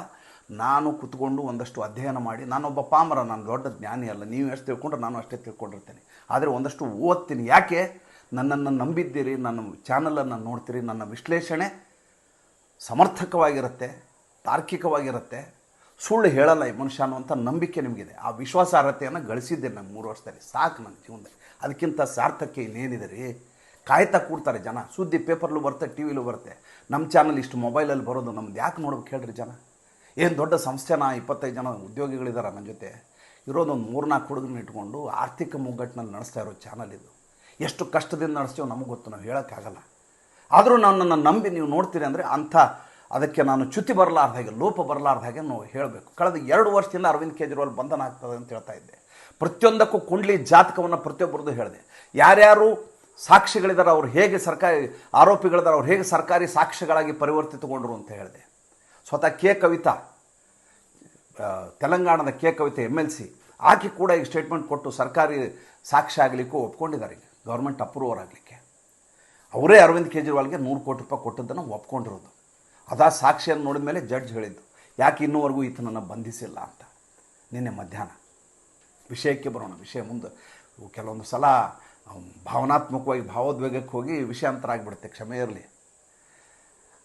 ನಾನು ಕುತ್ಕೊಂಡು ಒಂದಷ್ಟು ಅಧ್ಯಯನ ಮಾಡಿ, ನಾನೊಬ್ಬ ಪಾಮರ, ನಾನು ದೊಡ್ಡ ಜ್ಞಾನಿ ಅಲ್ಲ. ನೀವು ಎಷ್ಟು ತಿಳ್ಕೊಂಡ್ರೆ, ನಾನು ಅಷ್ಟೇ ತಿಳ್ಕೊಂಡಿರ್ತೇನೆ. ಆದರೆ ಒಂದಷ್ಟು ಓದ್ತೀನಿ. ಯಾಕೆ? ನನ್ನನ್ನು ನಂಬಿದ್ದೀರಿ, ನನ್ನ ಚಾನಲನ್ನು ನೋಡ್ತೀರಿ, ನನ್ನ ವಿಶ್ಲೇಷಣೆ ಸಮರ್ಥಕವಾಗಿರುತ್ತೆ, ತಾರ್ಕಿಕವಾಗಿರುತ್ತೆ. ಸುಳ್ಳು ಹೇಳಲ್ಲ ಈ ಮನುಷ್ಯ ಅನ್ನುವಂಥ ನಂಬಿಕೆ ನಿಮಗಿದೆ. ಆ ವಿಶ್ವಾಸಾರ್ಹತೆಯನ್ನು ಗಳಿಸಿದ್ದೆ ನಾನು ಮೂರು ವರ್ಷದಲ್ಲಿ. ಸಾಕು ನನ್ನ ಜೀವನದಲ್ಲಿ. ಅದಕ್ಕಿಂತ ಸಾರ್ಥಕ್ಕೆ ಇನ್ನೇನಿದೆ ರೀ? ಕಾಯ್ತಾ ಕೂಡ್ತಾರೆ ಜನ. ಸುದ್ದಿ ಪೇಪರ್ಲು ಬರುತ್ತೆ ಟಿ ವಿಲೂ ಬರುತ್ತೆ. ನಮ್ಮ ಚಾನಲ್ ಇಷ್ಟು ಮೊಬೈಲಲ್ಲಿ ಬರೋದು ನಮ್ದು ಯಾಕೆ ನೋಡ್ಬೇಕು ಹೇಳ್ರಿ ಜನ? ಏನು ದೊಡ್ಡ ಸಂಸ್ಥೆನ? ಇಪ್ಪತ್ತೈದು ಜನ ಉದ್ಯೋಗಿಗಳಿದ್ದಾರೆ ನನ್ನ ಜೊತೆ. ಇರೋದೊಂದು ಮೂರ್ನಾಲ್ಕು ಹುಡುಗನ ಇಟ್ಕೊಂಡು ಆರ್ಥಿಕ ಮುಗ್ಗಟ್ಟಿನಲ್ಲಿ ನಡೆಸ್ತಾ ಇರೋ ಚಾನಲ್ ಇದು. ಎಷ್ಟು ಕಷ್ಟದಿಂದ ನಡೆಸ್ತೀವೋ ನಮಗೆ ಗೊತ್ತು, ನಾವು ಹೇಳೋಕ್ಕಾಗಲ್ಲ. ಆದರೂ ನನ್ನನ್ನು ನಂಬಿ ನೀವು ನೋಡ್ತೀರಿ ಅಂದರೆ ಅಂಥ ಅದಕ್ಕೆ ನಾನು ಚ್ಯುತಿ ಬರಲಾರ್ದ ಹಾಗೆ, ಲೋಪ ಬರಲಾರ್ದ ಹಾಗೆ ನಾವು ಹೇಳಬೇಕು. ಕಳೆದ ಎರಡು ವರ್ಷದಿಂದ ಅರವಿಂದ್ ಕೇಜ್ರಿವಾಲ್ ಬಂಧನ ಆಗ್ತದೆ ಅಂತ ಹೇಳ್ತಾ ಇದ್ದೆ. ಪ್ರತಿಯೊಂದಕ್ಕೂ ಕುಂಡ್ಲಿ ಜಾತಕವನ್ನು ಪ್ರತಿಯೊಬ್ಬರದ್ದು ಹೇಳಿದೆ. ಯಾರ್ಯಾರು ಸಾಕ್ಷಿಗಳಿದ್ದಾರೆ ಅವ್ರು ಹೇಗೆ ಸರ್ಕಾರಿ ಆರೋಪಿಗಳಿದ್ದಾರೆ ಅವ್ರು ಹೇಗೆ ಸರ್ಕಾರಿ ಸಾಕ್ಷಿಗಳಾಗಿ ಪರಿವರ್ತಿತಗೊಂಡರು ಅಂತ ಹೇಳಿದೆ. ಸ್ವತಃ ಕೆ ಕವಿತಾ ತೆಲಂಗಾಣದ ಕೆ ಕವಿತೆ ಎಂ ಎಲ್ ಸಿ ಆಕೆ ಕೂಡ ಈಗ ಸ್ಟೇಟ್ಮೆಂಟ್ ಕೊಟ್ಟು ಸರ್ಕಾರಿ ಸಾಕ್ಷಿ ಆಗಲಿಕ್ಕೂ ಒಪ್ಕೊಂಡಿದ್ದಾರೆ ಈಗ. ಗೌರ್ಮೆಂಟ್ ಅಪ್ರೂವರ್ ಆಗಲಿಕ್ಕೆ ಅವರೇ ಅರವಿಂದ್ ಕೇಜ್ರಿವಾಲ್ಗೆ ನೂರು ಕೋಟಿ ರೂಪಾಯಿ ಕೊಟ್ಟದ್ದನ್ನು ಒಪ್ಕೊಂಡಿರೋದು. ಅದಾ ಸಾಕ್ಷಿಯನ್ನು ನೋಡಿದ ಮೇಲೆ ಜಡ್ಜ್ ಹೇಳಿದ್ದು, ಯಾಕೆ ಇನ್ನೂವರೆಗೂ ಈತನನ್ನು ಬಂಧಿಸಿಲ್ಲ ಅಂತ? ನಿನ್ನೆ ಮಧ್ಯಾಹ್ನ. ವಿಷಯಕ್ಕೆ ಬರೋಣ, ವಿಷಯ ಮುಂದೆ. ಕೆಲವೊಂದು ಸಲ ಭಾವನಾತ್ಮಕವಾಗಿ ಭಾವೋದ್ವೇಗಕ್ಕೆ ಹೋಗಿ ವಿಷಯಾಂತರ ಆಗಿಬಿಡುತ್ತೆ, ಕ್ಷಮೆ ಇರಲಿ.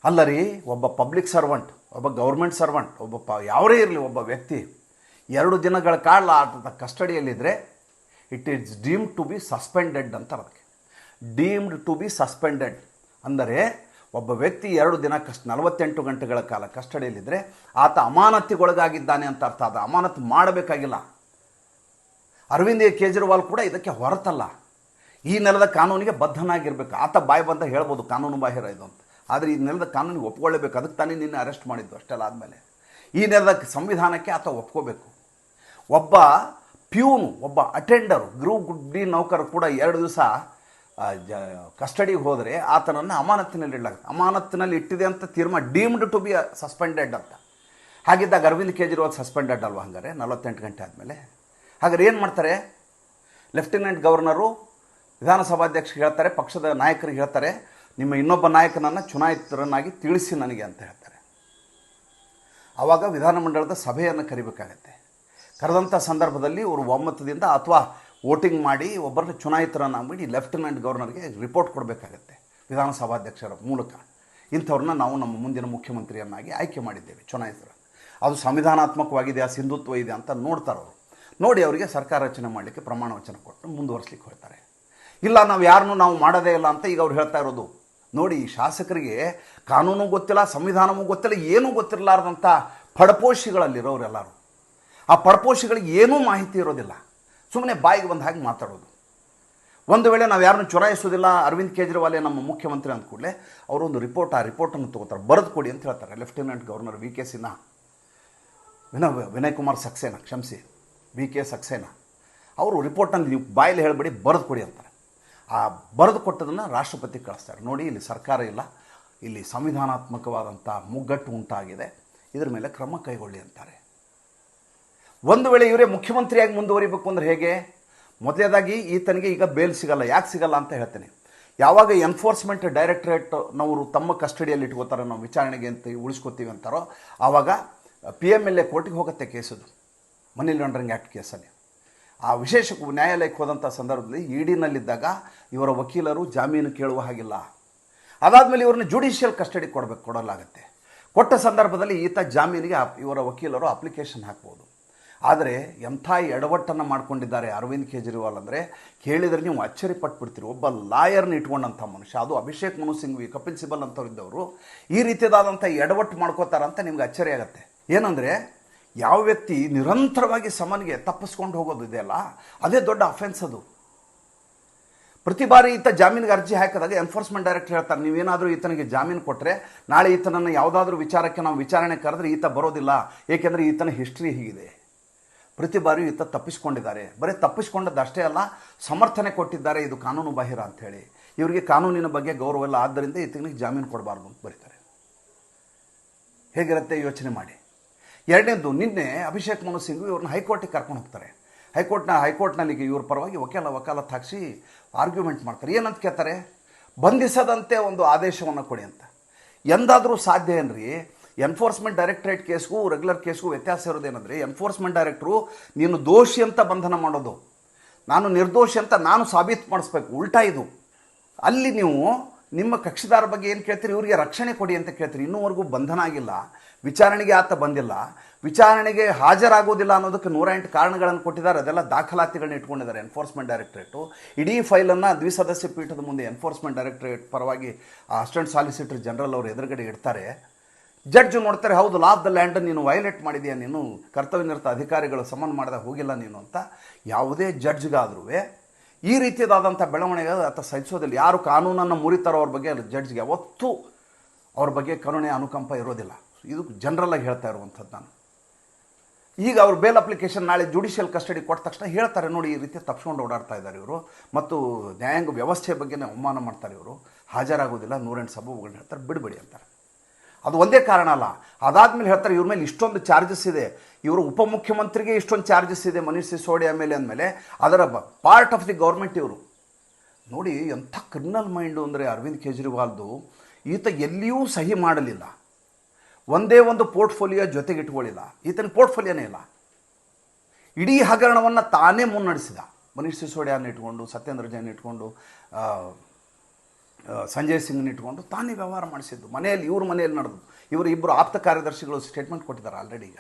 ಅಲ್ಲ ರೀ ಒಬ್ಬ ಪಬ್ಲಿಕ್ ಸರ್ವೆಂಟ್ ಒಬ್ಬ ಗೌರ್ಮೆಂಟ್ ಸರ್ವೆಂಟ್ ಒಬ್ಬ ಪ, ಯಾವರೇ ಇರಲಿ, ಒಬ್ಬ ವ್ಯಕ್ತಿ ಎರಡು ದಿನಗಳ ಕಾಲ ಆತದ ಕಸ್ಟಡಿಯಲ್ಲಿದ್ದರೆ it is deemed to be suspended ಅಂತಾರೆ ಅದಕ್ಕೆ ಡೀಮ್ಡ್ ಟು ಬಿ ಸಸ್ಪೆಂಡೆಡ್ ಅಂದರೆ, ಒಬ್ಬ ವ್ಯಕ್ತಿ ಎರಡು ದಿನ ಕಷ್ಟ, ನಲವತ್ತೆಂಟು ಗಂಟೆಗಳ ಕಾಲ ಕಸ್ಟಡಿಯಲ್ಲಿದ್ದರೆ ಆತ ಅಮಾನತಿಗೊಳಗಾಗಿದ್ದಾನೆ ಅಂತ ಅರ್ಥ ಅದು ಅಮಾನತ್ತು ಮಾಡಬೇಕಾಗಿಲ್ಲ. ಅರವಿಂದ್ ಕೇಜ್ರಿವಾಲ್ ಕೂಡ ಇದಕ್ಕೆ ಹೊರತಲ್ಲ. ಈ ನೆಲದ ಕಾನೂನಿಗೆ ಬದ್ಧನಾಗಿರಬೇಕು. ಆತ ಬಾಯಿ ಬಂದ ಹೇಳ್ಬೋದು, ಕಾನೂನು ಬಾಹಿರ ಇದು ಅಂತ. ಆದರೆ ಈ ನೆಲದ ಕಾನೂನಿಗೆ ಒಪ್ಕೊಳ್ಳೇಬೇಕು. ಅದಕ್ಕೆ ತಾನೇ ನಿನ್ನ ಅರೆಸ್ಟ್ ಮಾಡಿದ್ದು ಅಷ್ಟೆಲ್ಲ ಆದಮೇಲೆ. ಈ ನೆಲದ ಸಂವಿಧಾನಕ್ಕೆ ಆತ ಒಪ್ಕೋಬೇಕು. ಒಬ್ಬ ಪ್ಯೂನು, ಒಬ್ಬ ಅಟೆಂಡರು ಗೃಹ ಗುಡ್ಡಿ ನೌಕರು ಕೂಡ ಎರಡು ದಿವಸ ಕಸ್ಟಡಿಗೆ ಹೋದರೆ ಆತನನ್ನು ಅಮಾನತ್ತಿನಲ್ಲಿ ಇಡಲಾಗುತ್ತೆ. ಅಮಾನತ್ತಿನಲ್ಲಿ ಇಟ್ಟಿದೆ ಅಂತ ತೀರ್ಮಾನ, ಡೀಮ್ಡ್ ಟು ಬಿ ಸಸ್ಪೆಂಡೆಡ್ ಅಂತ. ಹಾಗಿದ್ದಾಗ ಅರವಿಂದ್ ಕೇಜ್ರಿವಾಲ್ ಸಸ್ಪೆಂಡೆಡ್ ಅಲ್ವಾ ಹಂಗಾರೆ? ನಲವತ್ತೆಂಟು ಗಂಟೆ ಆದಮೇಲೆ. ಹಾಗಾದ್ರೆ ಏನು ಮಾಡ್ತಾರೆ? ಲೆಫ್ಟಿನೆಂಟ್ ಗವರ್ನರು ವಿಧಾನಸಭಾಧ್ಯಕ್ಷರಿಗೆ ಹೇಳ್ತಾರೆ, ಪಕ್ಷದ ನಾಯಕರಿಗೆ ಹೇಳ್ತಾರೆ ನಿಮ್ಮ ಇನ್ನೊಬ್ಬ ನಾಯಕನನ್ನು ಚುನಾಯಿತರನ್ನಾಗಿ ತಿಳಿಸಿ ನನಗೆ ಅಂತ ಹೇಳ್ತಾರೆ. ಆವಾಗ ವಿಧಾನಮಂಡಲದ ಸಭೆಯನ್ನು ಕರಿಬೇಕಾಗತ್ತೆ. ಕರೆದಂಥ ಸಂದರ್ಭದಲ್ಲಿ ಅವರು ಒಮ್ಮತದಿಂದ ಅಥವಾ ವೋಟಿಂಗ್ ಮಾಡಿ ಒಬ್ಬರನ್ನ ಚುನಾಯಿತರನ್ನು ಮಾಡಿ ಲೆಫ್ಟಿನೆಂಟ್ ಗವರ್ನರ್ಗೆ ರಿಪೋರ್ಟ್ ಕೊಡಬೇಕಾಗತ್ತೆ ವಿಧಾನಸಭಾಧ್ಯಕ್ಷರ ಮೂಲಕ. ಇಂಥವ್ರನ್ನ ನಾವು ನಮ್ಮ ಮುಂದಿನ ಮುಖ್ಯಮಂತ್ರಿಯನ್ನಾಗಿ ಆಯ್ಕೆ ಮಾಡಿದ್ದೇವೆ ಚುನಾಯಿತರು ಅದು ಸಂವಿಧಾನಾತ್ಮಕವಾಗಿದೆ ಸಿಂಧುತ್ವ ಇದೆ ಅಂತ ನೋಡ್ತಾರೆ ಅವರು. ನೋಡಿ ಅವರಿಗೆ ಸರ್ಕಾರ ರಚನೆ ಮಾಡಲಿಕ್ಕೆ ಪ್ರಮಾಣ ವಚನ ಕೊಟ್ಟು ಮುಂದುವರಿಸ್ಲಿಕ್ಕೆ ಹೋಗ್ತಾರೆ. ಇಲ್ಲ, ನಾವು ಯಾರನ್ನೂ ನಾವು ಮಾಡೋದೇ ಇಲ್ಲ ಅಂತ ಈಗ ಅವ್ರು ಹೇಳ್ತಾ ಇರೋದು. ನೋಡಿ ಶಾಸಕರಿಗೆ ಕಾನೂನು ಗೊತ್ತಿಲ್ಲ, ಸಂವಿಧಾನವೂ ಗೊತ್ತಿಲ್ಲ, ಏನೂ ಗೊತ್ತಿರಲಾರ್ದಂಥ ಪಡಪೋಷಿಗಳಲ್ಲಿರೋರೆಲ್ಲರೂ. ಆ ಪಡಪೋಷಿಗಳಿಗೆ ಏನೂ ಮಾಹಿತಿ ಇರೋದಿಲ್ಲ. ಸುಮ್ಮನೆ ಬಾಯಿಗೆ ಬಂದ ಹಾಗೆ ಮಾತಾಡೋದು. ಒಂದು ವೇಳೆ ನಾವು ಯಾರನ್ನು ಚುರಾಯಿಸೋದಿಲ್ಲ ಅರವಿಂದ್ ಕೇಜ್ರಿವಾಲೆ ನಮ್ಮ ಮುಖ್ಯಮಂತ್ರಿ ಅಂದ ಕೂಡಲೇ ಅವರೊಂದು ರಿಪೋರ್ಟ್, ಆ ರಿಪೋರ್ಟನ್ನು ತೊಗೋತಾರೆ, ಬರೆದು ಕೊಡಿ ಅಂತ ಹೇಳ್ತಾರೆ, lieutenant governor V K Sinha. Vinay Vinay Kumar Saxena, ಕ್ಷಮಿಸಿ, ವಿ ಕೆ ಸಕ್ಸೇನಾ. ಅವರು ರಿಪೋರ್ಟನ್ನು ನೀವು ಬಾಯಲ್ಲಿ ಹೇಳಬೇಡಿ, ಬರೆದು ಕೊಡಿ ಅಂತಾರೆ. ಆ ಬರೆದು ಕೊಟ್ಟದನ್ನು ರಾಷ್ಟ್ರಪತಿ ಕಳಿಸ್ತಾರೆ. ನೋಡಿ, ಇಲ್ಲಿ ಸರ್ಕಾರ ಇಲ್ಲ. ಇಲ್ಲಿ ಸಂವಿಧಾನಾತ್ಮಕವಾದಂಥ ಮುಗ್ಗಟ್ಟು ಉಂಟಾಗಿದೆ. ಇದರ ಮೇಲೆ ಕ್ರಮ ಕೈಗೊಳ್ಳಿ ಅಂತಾರೆ. ಒಂದು ವೇಳೆ ಇವರೇ ಮುಖ್ಯಮಂತ್ರಿಯಾಗಿ ಮುಂದುವರಿಬೇಕು ಅಂದ್ರೆ ಹೇಗೆ? ಮೊದಲೇದಾಗಿ ಈತನಿಗೆ ಈಗ ಬೇಲ್ ಸಿಗಲ್ಲ. ಯಾಕೆ ಸಿಗಲ್ಲ ಅಂತ ಹೇಳ್ತೇನೆ. ಯಾವಾಗ ಎನ್ಫೋರ್ಸ್ಮೆಂಟ್ ಡೈರೆಕ್ಟ್ರೇಟ್ನವರು ತಮ್ಮ ಕಸ್ಟಡಿಯಲ್ಲಿ ಇಟ್ಕೋತಾರೆ ನಾವು ವಿಚಾರಣೆಗೆ ಅಂತ ಉಳಿಸ್ಕೋತೀವಿ ಅಂತಾರೋ, ಆವಾಗ ಪಿ ಎಂ ಎಲ್ ಎ ಕೋರ್ಟಿಗೆ ಹೋಗುತ್ತೆ ಕೇಸದು. ಮನಿ ಲಾಂಡ್ರಿಂಗ್ ಆ್ಯಕ್ಟ್ ಕೇಸಲ್ಲಿ. ಆ ವಿಶೇಷ ನ್ಯಾಯಾಲಯಕ್ಕೆ ಹೋದಂಥ ಸಂದರ್ಭದಲ್ಲಿ ಇಡಿನಲ್ಲಿದ್ದಾಗ ಇವರ ವಕೀಲರು ಜಾಮೀನು ಕೇಳುವ ಹಾಗಿಲ್ಲ. ಅದಾದಮೇಲೆ ಇವ್ರನ್ನ ಜುಡಿಷಿಯಲ್ ಕಸ್ಟಡಿ ಕೊಡಬೇಕು, ಕೊಡಲಾಗುತ್ತೆ. ಕೊಟ್ಟ ಸಂದರ್ಭದಲ್ಲಿ ಈತ ಜಾಮೀನಿಗೆ ಇವರ ವಕೀಲರು ಅಪ್ಲಿಕೇಶನ್ ಹಾಕ್ಬೋದು. ಆದರೆ ಎಂಥ ಎಡವಟ್ಟನ್ನು ಮಾಡ್ಕೊಂಡಿದ್ದಾರೆ ಅರವಿಂದ್ ಕೇಜ್ರಿವಾಲ್ ಅಂದರೆ, ಕೇಳಿದರೆ ನೀವು ಅಚ್ಚರಿ ಪಟ್ಬಿಡ್ತೀರಿ ಒಬ್ಬ ಲಾಯರ್ನ ಇಟ್ಕೊಂಡಂಥ ಮನುಷ್ಯ, ಅದು ಅಭಿಷೇಕ್ ಮನು ಸಿಂಘ್ವಿ, ಕಪಿಲ್ ಸಿಬಲ್ ಇದ್ದವರು ಈ ರೀತಿಯಾದಂಥ ಎಡವಟ್ಟು ಮಾಡ್ಕೋತಾರಂತ ನಿಮ್ಗೆ ಅಚ್ಚರಿ ಆಗುತ್ತೆ ಏನಂದರೆ ಯಾವ ವ್ಯಕ್ತಿ ನಿರಂತರವಾಗಿ ಸಮನ್ಗೆ ತಪ್ಪಿಸ್ಕೊಂಡು ಹೋಗೋದು ಇದೆಯಲ್ಲ, ಅದೇ ದೊಡ್ಡ ಅಫೆನ್ಸ್ ಅದು. ಪ್ರತಿ ಬಾರಿ ಈತ ಜಾಮೀನಿಗೆ ಅರ್ಜಿ ಹಾಕಿದಾಗ ಎನ್ಫೋರ್ಸ್ಮೆಂಟ್ ಡೈರೆಕ್ಟರ್ ಹೇಳ್ತಾರೆ, ನೀವೇನಾದರೂ ಈತನಿಗೆ ಜಾಮೀನು ಕೊಟ್ಟರೆ ನಾಳೆ ಈತನನ್ನು ಯಾವುದಾದ್ರೂ ವಿಚಾರಕ್ಕೆ ನಾವು ವಿಚಾರಣೆ ಕರೆದ್ರೆ ಈತ ಬರೋದಿಲ್ಲ, ಏಕೆಂದರೆ ಈತನ ಹಿಸ್ಟ್ರಿ ಹೀಗಿದೆ. ಪ್ರತಿ ಬಾರಿಯೂ ಈತ ತಪ್ಪಿಸ್ಕೊಂಡಿದ್ದಾರೆ. ಬರೀ ತಪ್ಪಿಸ್ಕೊಂಡದ್ದಷ್ಟೇ ಅಲ್ಲ, ಸಮರ್ಥನೆ ಕೊಟ್ಟಿದ್ದಾರೆ ಇದು ಕಾನೂನು ಬಾಹಿರ ಅಂಥೇಳಿ ಇವರಿಗೆ ಕಾನೂನಿನ ಬಗ್ಗೆ ಗೌರವ ಇಲ್ಲ, ಆದ್ದರಿಂದ ಈತನಿಗೆ ಜಾಮೀನು ಕೊಡಬಾರ್ದು ಅಂತ ಬರೀತಾರೆ. ಹೇಗಿರುತ್ತೆ ಯೋಚನೆ ಮಾಡಿ. ಎರಡನೇದು, ನಿನ್ನೆ ಅಭಿಷೇಕ್ ಮನು ಸಿಂಗ್ ಇವ್ರನ್ನ ಹೈಕೋರ್ಟಿಗೆ ಕರ್ಕೊಂಡು ಹೋಗ್ತಾರೆ. ಹೈಕೋರ್ಟ್ನ, ಹೈಕೋರ್ಟ್ನಲ್ಲಿ ಇವ್ರ ಪರವಾಗಿ ವಕೀಲ, ವಕಾಲತ್ ಹಾಕಿಸಿ ಆರ್ಗ್ಯುಮೆಂಟ್ ಮಾಡ್ತಾರೆ. ಏನಂತ ಕೇಳ್ತಾರೆ? ಬಂಧಿಸದಂತೆ ಒಂದು ಆದೇಶವನ್ನು ಕೊಡಿ ಅಂತ. ಎಂದಾದರೂ ಸಾಧ್ಯ ಏನ್ರಿ? ಎನ್ಫೋರ್ಸ್ಮೆಂಟ್ ಡೈರೆಕ್ಟ್ರೇಟ್ ಕೇಸ್ಗೂ ರೆಗ್ಯುಲರ್ ಕೇಸ್ಗೂ ವ್ಯತ್ಯಾಸ ಇರೋದೇನೆಂದರೆ ಎನ್ಫೋರ್ಸ್ಮೆಂಟ್ ಡೈರೆಕ್ಟ್ರು ನೀನು ದೋಷಿ ಅಂತ ಬಂಧನ ಮಾಡೋದು. ನಾನು ನಿರ್ದೋಷಿ ಅಂತ ನಾನು ಸಾಬೀತು ಮಾಡಿಸ್ಬೇಕು. ಉಲ್ಟಾ ಇದು. ಅಲ್ಲಿ ನೀವು ನಿಮ್ಮ ಕಕ್ಷಿದಾರ ಬಗ್ಗೆ ಏನು ಕೇಳ್ತೀರಿ? ಇವರಿಗೆ ರಕ್ಷಣೆ ಕೊಡಿ ಅಂತ ಕೇಳ್ತೀರಿ ಇನ್ನೂವರೆಗೂ ಬಂಧನ ಆಗಿಲ್ಲ. ವಿಚಾರಣೆಗೆ ಆತ ಬಂದಿಲ್ಲ. ವಿಚಾರಣೆಗೆ ಹಾಜರಾಗೋದಿಲ್ಲ ಅನ್ನೋದಕ್ಕೆ ನೂರ ಎಂಟು ಕಾರಣಗಳನ್ನು ಕೊಟ್ಟಿದ್ದಾರೆ. ಅದೆಲ್ಲ ದಾಖಲಾತಿಗಳನ್ನ ಇಟ್ಕೊಂಡಿದ್ದಾರೆ ಎನ್ಫೋರ್ಸ್ಮೆಂಟ್ ಡೈರೆಕ್ಟ್ರೇಟು ಇಡೀ ಫೈಲನ್ನು ದ್ವಿಸದಸ್ಯ ಪೀಠದ ಮುಂದೆ ಎನ್ಫೋರ್ಸ್ಮೆಂಟ್ ಡೈರೆಕ್ಟರೇಟ್ ಪರವಾಗಿ ಅಸಿಸ್ಟೆಂಟ್ ಸಾಲಿಸಿಟರ್ ಜನರಲ್ ಅವರು ಎದುರುಗಡೆ ಇಡ್ತಾರೆ. ಜಡ್ಜ್ ನೋಡ್ತಾರೆ, ಹೌದು ಲಾ ಆಫ್ ದ ಲ್ಯಾಂಡ್ ನೀನು ವೈಲೇಟ್ ಮಾಡಿದೆಯಾ? ನೀನು ಕರ್ತವ್ಯ ನಿರತ ಅಧಿಕಾರಿಗಳು ಸಮನ್ ಮಾಡಿದಾಗ ಹೋಗಿಲ್ಲ ನೀನು ಅಂತ. ಯಾವುದೇ ಜಡ್ಜ್ಗಾದ್ರೂ ಈ ರೀತಿಯದಾದಂಥ ಬೆಳವಣಿಗೆ ಅಥವಾ ಸಹಿಸೋದಿಲ್ಲ. ಯಾರು ಕಾನೂನನ್ನು ಮುರಿತಾರೋ ಅವ್ರ ಬಗ್ಗೆ ಜಡ್ಜ್ಗೆ ಯಾವತ್ತೂ ಅವ್ರ ಬಗ್ಗೆ ಕರುಣೆ, ಅನುಕಂಪ ಇರೋದಿಲ್ಲ. ಇದು ಜನರಲ್ಲಾಗಿ ಹೇಳ್ತಾ ಇರುವಂಥದ್ದು ನಾನು. ಈಗ ಅವ್ರು ಬೇಲ್ ಅಪ್ಲಿಕೇಶನ್ ನಾಳೆ ಜುಡಿಷಿಯಲ್ ಕಸ್ಟಡಿ ಕೊಟ್ಟ ತಕ್ಷಣ ಹೇಳ್ತಾರೆ, ನೋಡಿ ಈ ರೀತಿ ತಪ್ಪಿಸ್ಕೊಂಡು ಓಡಾಡ್ತಾ ಇದ್ದಾರೆ ಇವರು. ಮತ್ತು ನ್ಯಾಯಾಂಗ ವ್ಯವಸ್ಥೆ ಬಗ್ಗೆನೇ ಅವಮಾನ ಮಾಡ್ತಾರೆ ಇವರು. ಹಾಜರಾಗೋದಿಲ್ಲ, ನೂರೆಂಟು ಸಬೂಬುಗಳನ್ನ ಹೇಳ್ತಾರೆ, ಬಿಡಬೇಡಿ ಅಂತಾರೆ. ಅದು ಒಂದೇ ಕಾರಣ ಅಲ್ಲ. ಅದಾದಮೇಲೆ ಹೇಳ್ತಾರೆ, ಇವ್ರ ಮೇಲೆ ಇಷ್ಟೊಂದು ಚಾರ್ಜಸ್ ಇದೆ. ಇವರು ಉಪಮುಖ್ಯಮಂತ್ರಿಗೆ ಇಷ್ಟೊಂದು ಚಾರ್ಜಸ್ ಇದೆ ಮನೀಷ್ ಸಿಸೋಡಿಯಾ ಮೇಲೆ ಅಂದಮೇಲೆ ಅದರ ಪಾರ್ಟ್ ಆಫ್ ದಿ ಗೌರ್ಮೆಂಟ್ ಇವರು. ನೋಡಿ, ಎಂಥ ಕ್ರಿಮಿನಲ್ ಮೈಂಡು ಅಂದರೆ ಅರವಿಂದ್ ಕೇಜ್ರಿವಾಲ್ದು. ಈತ ಎಲ್ಲಿಯೂ ಸಹಿ ಮಾಡಲಿಲ್ಲ. ಒಂದೇ ಒಂದು ಪೋರ್ಟ್ಫೋಲಿಯೋ ಜೊತೆಗೆ ಇಟ್ಕೊಳ್ಳಿಲ್ಲ ಈತನ ಪೋರ್ಟ್ಫೋಲಿಯೋನೇ ಇಲ್ಲ. ಇಡೀ ಹಗರಣವನ್ನು ತಾನೇ ಮುನ್ನಡೆಸಿದ. ಮನೀಷ್ ಸಿಸೋಡಿಯಾನ ಇಟ್ಕೊಂಡು, ಸತ್ಯೇಂದ್ರ ಜೈನ್ ಇಟ್ಕೊಂಡು ಸಂಜಯ್ ಸಿಂಗ್ನ ಇಟ್ಕೊಂಡು ತಾನೇ ವ್ಯವಹಾರ ಮಾಡಿಸಿದ್ದು. ಮನೆಯಲ್ಲಿ, ಇವ್ರ ಮನೆಯಲ್ಲಿ ನಡೆದು ಇವರು ಇಬ್ಬರು ಆಪ್ತ ಕಾರ್ಯದರ್ಶಿಗಳು ಸ್ಟೇಟ್ಮೆಂಟ್ ಕೊಟ್ಟಿದ್ದಾರೆ ಆಲ್ರೆಡಿ ಈಗ.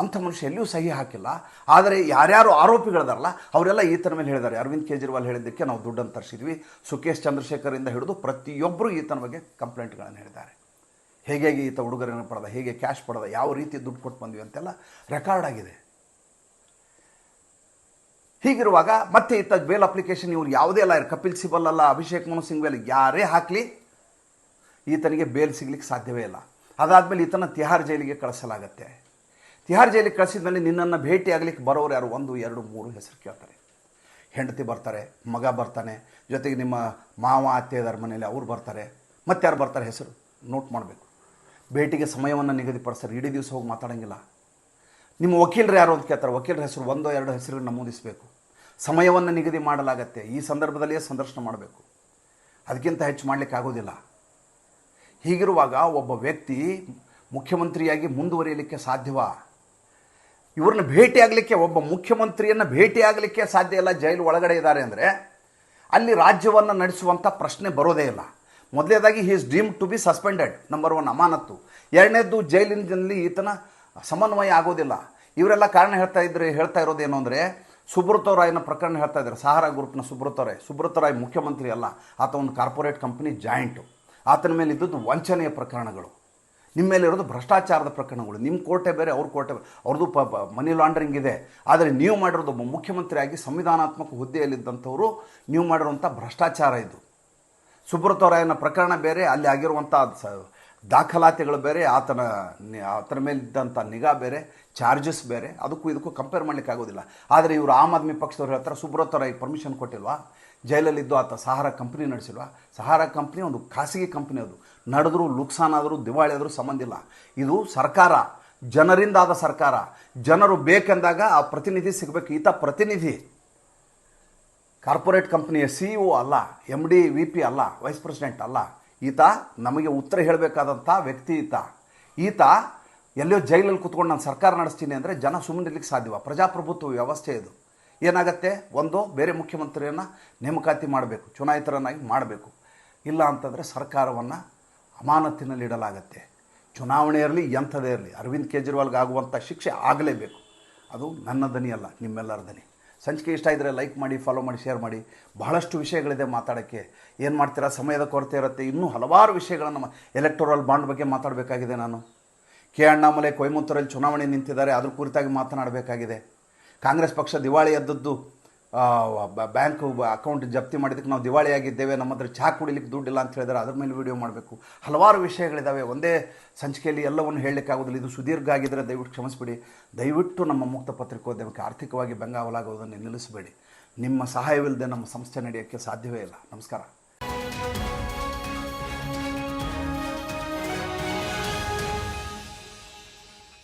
ಅಂಥ ಮನುಷ್ಯ ಎಲ್ಲಿಯೂ ಸಹಿ ಹಾಕಿಲ್ಲ. ಆದರೆ ಯಾರ್ಯಾರು ಆರೋಪಿಗಳಿದಾರಲ್ಲ, ಅವರೆಲ್ಲ ಈತನ ಮೇಲೆ ಹೇಳಿದ್ದಾರೆ. ಅರವಿಂದ್ ಕೇಜ್ರಿವಾಲ್ ಹೇಳಿದ್ದಕ್ಕೆ ನಾವು ದುಡ್ಡನ್ನು ತರಿಸಿದ್ವಿ. ಸುಖೇಶ್ ಚಂದ್ರಶೇಖರಿಂದ ಹಿಡಿದು ಪ್ರತಿಯೊಬ್ಬರು ಈತನ ಬಗ್ಗೆ ಕಂಪ್ಲೇಂಟ್ಗಳನ್ನು ಹೇಳಿದ್ದಾರೆ. ಹೇಗೆ ಹೇಗೆ ಈತ ಉಡುಗೊರೆಯನ್ನು ಪಡೆದ, ಹೇಗೆ ಕ್ಯಾಶ್ ಪಡೆದ, ಯಾವ ರೀತಿ ದುಡ್ಡು ಕೊಟ್ಟು ಬಂದ್ವಿ ಅಂತೆಲ್ಲ ರೆಕಾರ್ಡ್ ಆಗಿದೆ. ಹೀಗಿರುವಾಗ ಮತ್ತೆ ಈತ ಬೇಲ್ ಅಪ್ಲಿಕೇಶನ್ ಇವ್ರು ಯಾವುದೇ ಅಲ್ಲ ಕಪಿಲ್ ಸಿಬಲ್ ಅಲ್ಲ, ಅಭಿಷೇಕ್ ಮನು ಸಿಂಗ್ ಬೇಲ್ ಯಾರೇ ಹಾಕಲಿ ಈತನಿಗೆ ಬೇಲ್ ಸಿಗ್ಲಿಕ್ಕೆ ಸಾಧ್ಯವೇ ಇಲ್ಲ. ಅದಾದಮೇಲೆ ಈತನ ತಿಹಾರ್ ಜೈಲಿಗೆ ಕಳಿಸಲಾಗತ್ತೆ. ತಿಹಾರ್ ಜೈಲಿಗೆ ಕಳಿಸಿದ್ಮೇಲೆ ನಿನ್ನನ್ನು ಭೇಟಿ ಆಗಲಿಕ್ಕೆ ಬರೋರು ಯಾರು? ಒಂದು, ಎರಡು, ಮೂರು ಹೆಸರು ಕೇಳ್ತಾರೆ. ಹೆಂಡತಿ ಬರ್ತಾರೆ, ಮಗ ಬರ್ತಾನೆ, ಜೊತೆಗೆ ನಿಮ್ಮ ಮಾವ ಅತ್ತೆದಾರ ಮನೇಲಿ ಅವ್ರು ಬರ್ತಾರೆ. ಮತ್ತೆ ಯಾರು ಬರ್ತಾರೆ ಹೆಸರು? ನೋಟ್ ಮಾಡಬೇಕು. ಭೇಟಿಗೆ ಸಮಯವನ್ನು ನಿಗದಿಪಡಿಸ್ತಾರೆ ಇಡೀ ದಿವಸ ಹೋಗಿ ಮಾತಾಡೋಂಗಿಲ್ಲ. ನಿಮ್ಮ ವಕೀಲರು ಯಾರು ಅಂತ ಕೇಳ್ತಾರೆ. ವಕೀಲರ ಹೆಸರು ಒಂದೋ ಎರಡು ಹೆಸರು ನಮೂದಿಸಬೇಕು. ಸಮಯವನ್ನು ನಿಗದಿ ಮಾಡಲಾಗತ್ತೆ. ಈ ಸಂದರ್ಭದಲ್ಲಿಯೇ ಸಂದರ್ಶನ ಮಾಡಬೇಕು. ಅದಕ್ಕಿಂತ ಹೆಚ್ಚು ಮಾಡಲಿಕ್ಕೆ ಆಗೋದಿಲ್ಲ. ಹೀಗಿರುವಾಗ ಒಬ್ಬ ವ್ಯಕ್ತಿ ಮುಖ್ಯಮಂತ್ರಿಯಾಗಿ ಮುಂದುವರಿಯಲಿಕ್ಕೆ ಸಾಧ್ಯವಾ? ಇವ್ರನ್ನ ಭೇಟಿ ಆಗಲಿಕ್ಕೆ, ಒಬ್ಬ ಮುಖ್ಯಮಂತ್ರಿಯನ್ನು ಭೇಟಿ ಆಗಲಿಕ್ಕೆ ಸಾಧ್ಯ ಇಲ್ಲ. ಜೈಲು ಒಳಗಡೆ ಇದ್ದಾರೆ ಅಂದರೆ ಅಲ್ಲಿ ರಾಜ್ಯವನ್ನು ನಡೆಸುವಂಥ ಪ್ರಶ್ನೆ ಬರೋದೇ ಇಲ್ಲ. ಮೊದಲೇದಾಗಿ he is dream to be suspended number one ಅಮಾನತ್ತು. ಎರಡನೇದ್ದು, ಜೈಲಿನಲ್ಲಿ ಈತನ ಸಮನ್ವಯ ಆಗೋದಿಲ್ಲ. ಇವರೆಲ್ಲ ಕಾರಣ ಹೇಳ್ತಾ ಇದ್ರೆ, ಹೇಳ್ತಾ ಇರೋದೇನು ಅಂದರೆ, ಸುಬ್ರತ ರಾಯ್ನ ಪ್ರಕರಣ ಹೇಳ್ತಾ ಇದ್ದಾರೆ ಸಹಾರಾ ಗ್ರೂಪ್ನ ಸುಬ್ರತ ರಾಯ್. ಸುಬ್ರತ ರಾಯ್ ಮುಖ್ಯಮಂತ್ರಿ ಅಲ್ಲ. ಆತ ಒಂದು ಕಾರ್ಪೊರೇಟ್ ಕಂಪನಿ ಜಾಯಿಂಟು. ಆತನ ಮೇಲೆ ಇದ್ದದ್ದು ವಂಚನೆಯ ಪ್ರಕರಣಗಳು. ನಿಮ್ಮ ಮೇಲೆ ಇರೋದು ಭ್ರಷ್ಟಾಚಾರದ ಪ್ರಕರಣಗಳು. ನಿಮ್ಮ ಕೋಟೆ ಬೇರೆ, ಅವ್ರ ಕೋಟೆ ಅವ್ರದ್ದು ಪ ಮನಿ ಲಾಂಡ್ರಿಂಗ್ ಇದೆ. ಆದರೆ ನೀವು ಮಾಡಿರೋದು ಒಬ್ಬ ಮುಖ್ಯಮಂತ್ರಿಯಾಗಿ ಸಂವಿಧಾನಾತ್ಮಕ ಹುದ್ದೆಯಲ್ಲಿದ್ದಂಥವರು ನೀವು ಮಾಡಿರುವಂಥ ಭ್ರಷ್ಟಾಚಾರ ಇದು. ಸುಬ್ರತರಾಯನ ಪ್ರಕರಣ ಬೇರೆ, ಅಲ್ಲಿ ಆಗಿರುವಂಥ ದಾಖಲಾತಿಗಳು ಬೇರೆ, ಆತನ ಆತನ ಮೇಲಿದ್ದಂಥ ನಿಗಾ ಬೇರೆ, ಚಾರ್ಜಸ್ ಬೇರೆ, ಅದಕ್ಕೂ ಇದಕ್ಕೂ ಕಂಪೇರ್ ಮಾಡಲಿಕ್ಕೆ ಆಗೋದಿಲ್ಲ. ಆದರೆ ಇವರು ಆಮ್ ಆದ್ಮಿ ಪಕ್ಷದವ್ರು ಹೇಳ್ತಾರೆ ಸುಬ್ರತರಾಯ್ ಪರ್ಮಿಷನ್ ಕೊಟ್ಟಿಲ್ವಾ? ಜೈಲಲ್ಲಿದ್ದು ಆತ ಸಹಾರ ಕಂಪ್ನಿ ನಡೆಸಿಲ್ವ? ಸಹಾರ ಕಂಪ್ನಿ ಒಂದು ಖಾಸಗಿ ಕಂಪ್ನಿ ಅದು. ನಡೆದರೂ ಲುಕ್ಸಾನ್ ಆದರೂ ದಿವಾಳಿ ಆದರೂ ಸಂಬಂಧ ಇಲ್ಲ. ಇದು ಸರ್ಕಾರ, ಜನರಿಂದ ಆದ ಸರ್ಕಾರ. ಜನರು ಬೇಕೆಂದಾಗ ಆ ಪ್ರತಿನಿಧಿ ಸಿಗಬೇಕು. ಈತ ಪ್ರತಿನಿಧಿ. ಕಾರ್ಪೊರೇಟ್ ಕಂಪ್ನಿಯ ಸಿ ಇ ಅಲ್ಲ ಎಂ ಡಿ ವಿ ಪಿ ಅಲ್ಲ ವೈಸ್ ಪ್ರೆಸಿಡೆಂಟ್ ಅಲ್ಲ. ಈತ ನಮಗೆ ಉತ್ತರ ಹೇಳಬೇಕಾದಂಥ ವ್ಯಕ್ತಿ ಈತ. ಈತ ಎಲ್ಲೋ ಜೈಲಲ್ಲಿ ಕುತ್ಕೊಂಡು ನಾನು ಸರ್ಕಾರ ನಡೆಸ್ತೀನಿ ಅಂದರೆ ಜನ ಸುಮ್ಮನಿರ್ಲಿಕ್ಕೆ ಸಾಧ್ಯವ. ಪ್ರಜಾಪ್ರಭುತ್ವ ವ್ಯವಸ್ಥೆ ಇದು. ಏನಾಗತ್ತೆ? ಒಂದು, ಬೇರೆ ಮುಖ್ಯಮಂತ್ರಿಯನ್ನು ನೇಮಕಾತಿ ಮಾಡಬೇಕು, ಚುನಾಯಿತರನ್ನಾಗಿ ಮಾಡಬೇಕು. ಇಲ್ಲ ಅಂತಂದರೆ ಸರ್ಕಾರವನ್ನು ಅಮಾನತಿನಲ್ಲಿಡಲಾಗತ್ತೆ ಚುನಾವಣೆ ಇರಲಿ, ಎಂಥದೇ ಇರಲಿ, ಅರವಿಂದ್ ಕೇಜ್ರಿವಾಲ್ಗೆ ಆಗುವಂಥ ಶಿಕ್ಷೆ ಆಗಲೇಬೇಕು. ಅದು ನನ್ನ ದನಿ ಅಲ್ಲ ನಿಮ್ಮೆಲ್ಲರ ದನಿ ಸಂಚಿಕೆ ಇಷ್ಟ ಇದ್ದರೆ ಲೈಕ್ ಮಾಡಿ ಫಾಲೋ ಮಾಡಿ ಶೇರ್ ಮಾಡಿ. ಬಹಳಷ್ಟು ವಿಷಯಗಳಿದೆ ಮಾತಾಡೋಕ್ಕೆ. ಏನು ಮಾಡ್ತೀರಾ? ಸಮಯದ ಕೊರತೆ ಇರುತ್ತೆ. ಇನ್ನೂ ಹಲವಾರು ವಿಷಯಗಳನ್ನು ಎಲೆಕ್ಟೋರಲ್ ಬಾಂಡ್ ಬಗ್ಗೆ ಮಾತಾಡಬೇಕಾಗಿದೆ ನಾನು. ಕೆ ಅಣ್ಣಾಮಲೆ ಕೊಯಮತ್ತೂರಲ್ಲಿ ಚುನಾವಣೆ ನಿಂತಿದ್ದಾರೆ, ಅದ್ರ ಕುರಿತಾಗಿ ಮಾತನಾಡಬೇಕಾಗಿದೆ. ಕಾಂಗ್ರೆಸ್ ಪಕ್ಷ ದಿವಾಳಿ ಎದ್ದದ್ದು ಬ್ಯಾಂಕ್ ಅಕೌಂಟ್ ಜಪ್ತಿ ಮಾಡಿದ್ದಕ್ಕೆ ನಾವು ದಿವಾಳಿಯಾಗಿದ್ದೇವೆ ನಮ್ಮ ಹತ್ರ ಚಹಾ ಕುಡಿಲಿಕ್ಕೆ ದುಡ್ಡಿಲ್ಲ ಅಂತ ಹೇಳಿದ್ರೆ ಅದ್ರ ಮೇಲೆ ವಿಡಿಯೋ ಮಾಡಬೇಕು. ಹಲವಾರು ವಿಷಯಗಳಿದ್ದಾವೆ ಒಂದೇ ಸಂಚಿಕೆಯಲ್ಲಿ ಎಲ್ಲವನ್ನು ಹೇಳಲಿಕ್ಕಾಗೋದಿಲ್ಲ ಇದು ಸುದೀರ್ಘ ಆಗಿದ್ದರೆ ದಯವಿಟ್ಟು ಕ್ಷಮಿಸ್ಬಿಡಿ. ದಯವಿಟ್ಟು ನಮ್ಮ ಮುಕ್ತ ಪತ್ರಿಕೋದ್ಯಮಕ್ಕೆ ಆರ್ಥಿಕವಾಗಿ ಬೆಂಗಾವಲಾಗುವುದನ್ನು ನಿಲ್ಲಿಸಬೇಡಿ. ನಿಮ್ಮ ಸಹಾಯವಿಲ್ಲದೆ ನಮ್ಮ ಸಂಸ್ಥೆ ನಡೆಯೋಕ್ಕೆ ಸಾಧ್ಯವೇ ಇಲ್ಲ. ನಮಸ್ಕಾರ.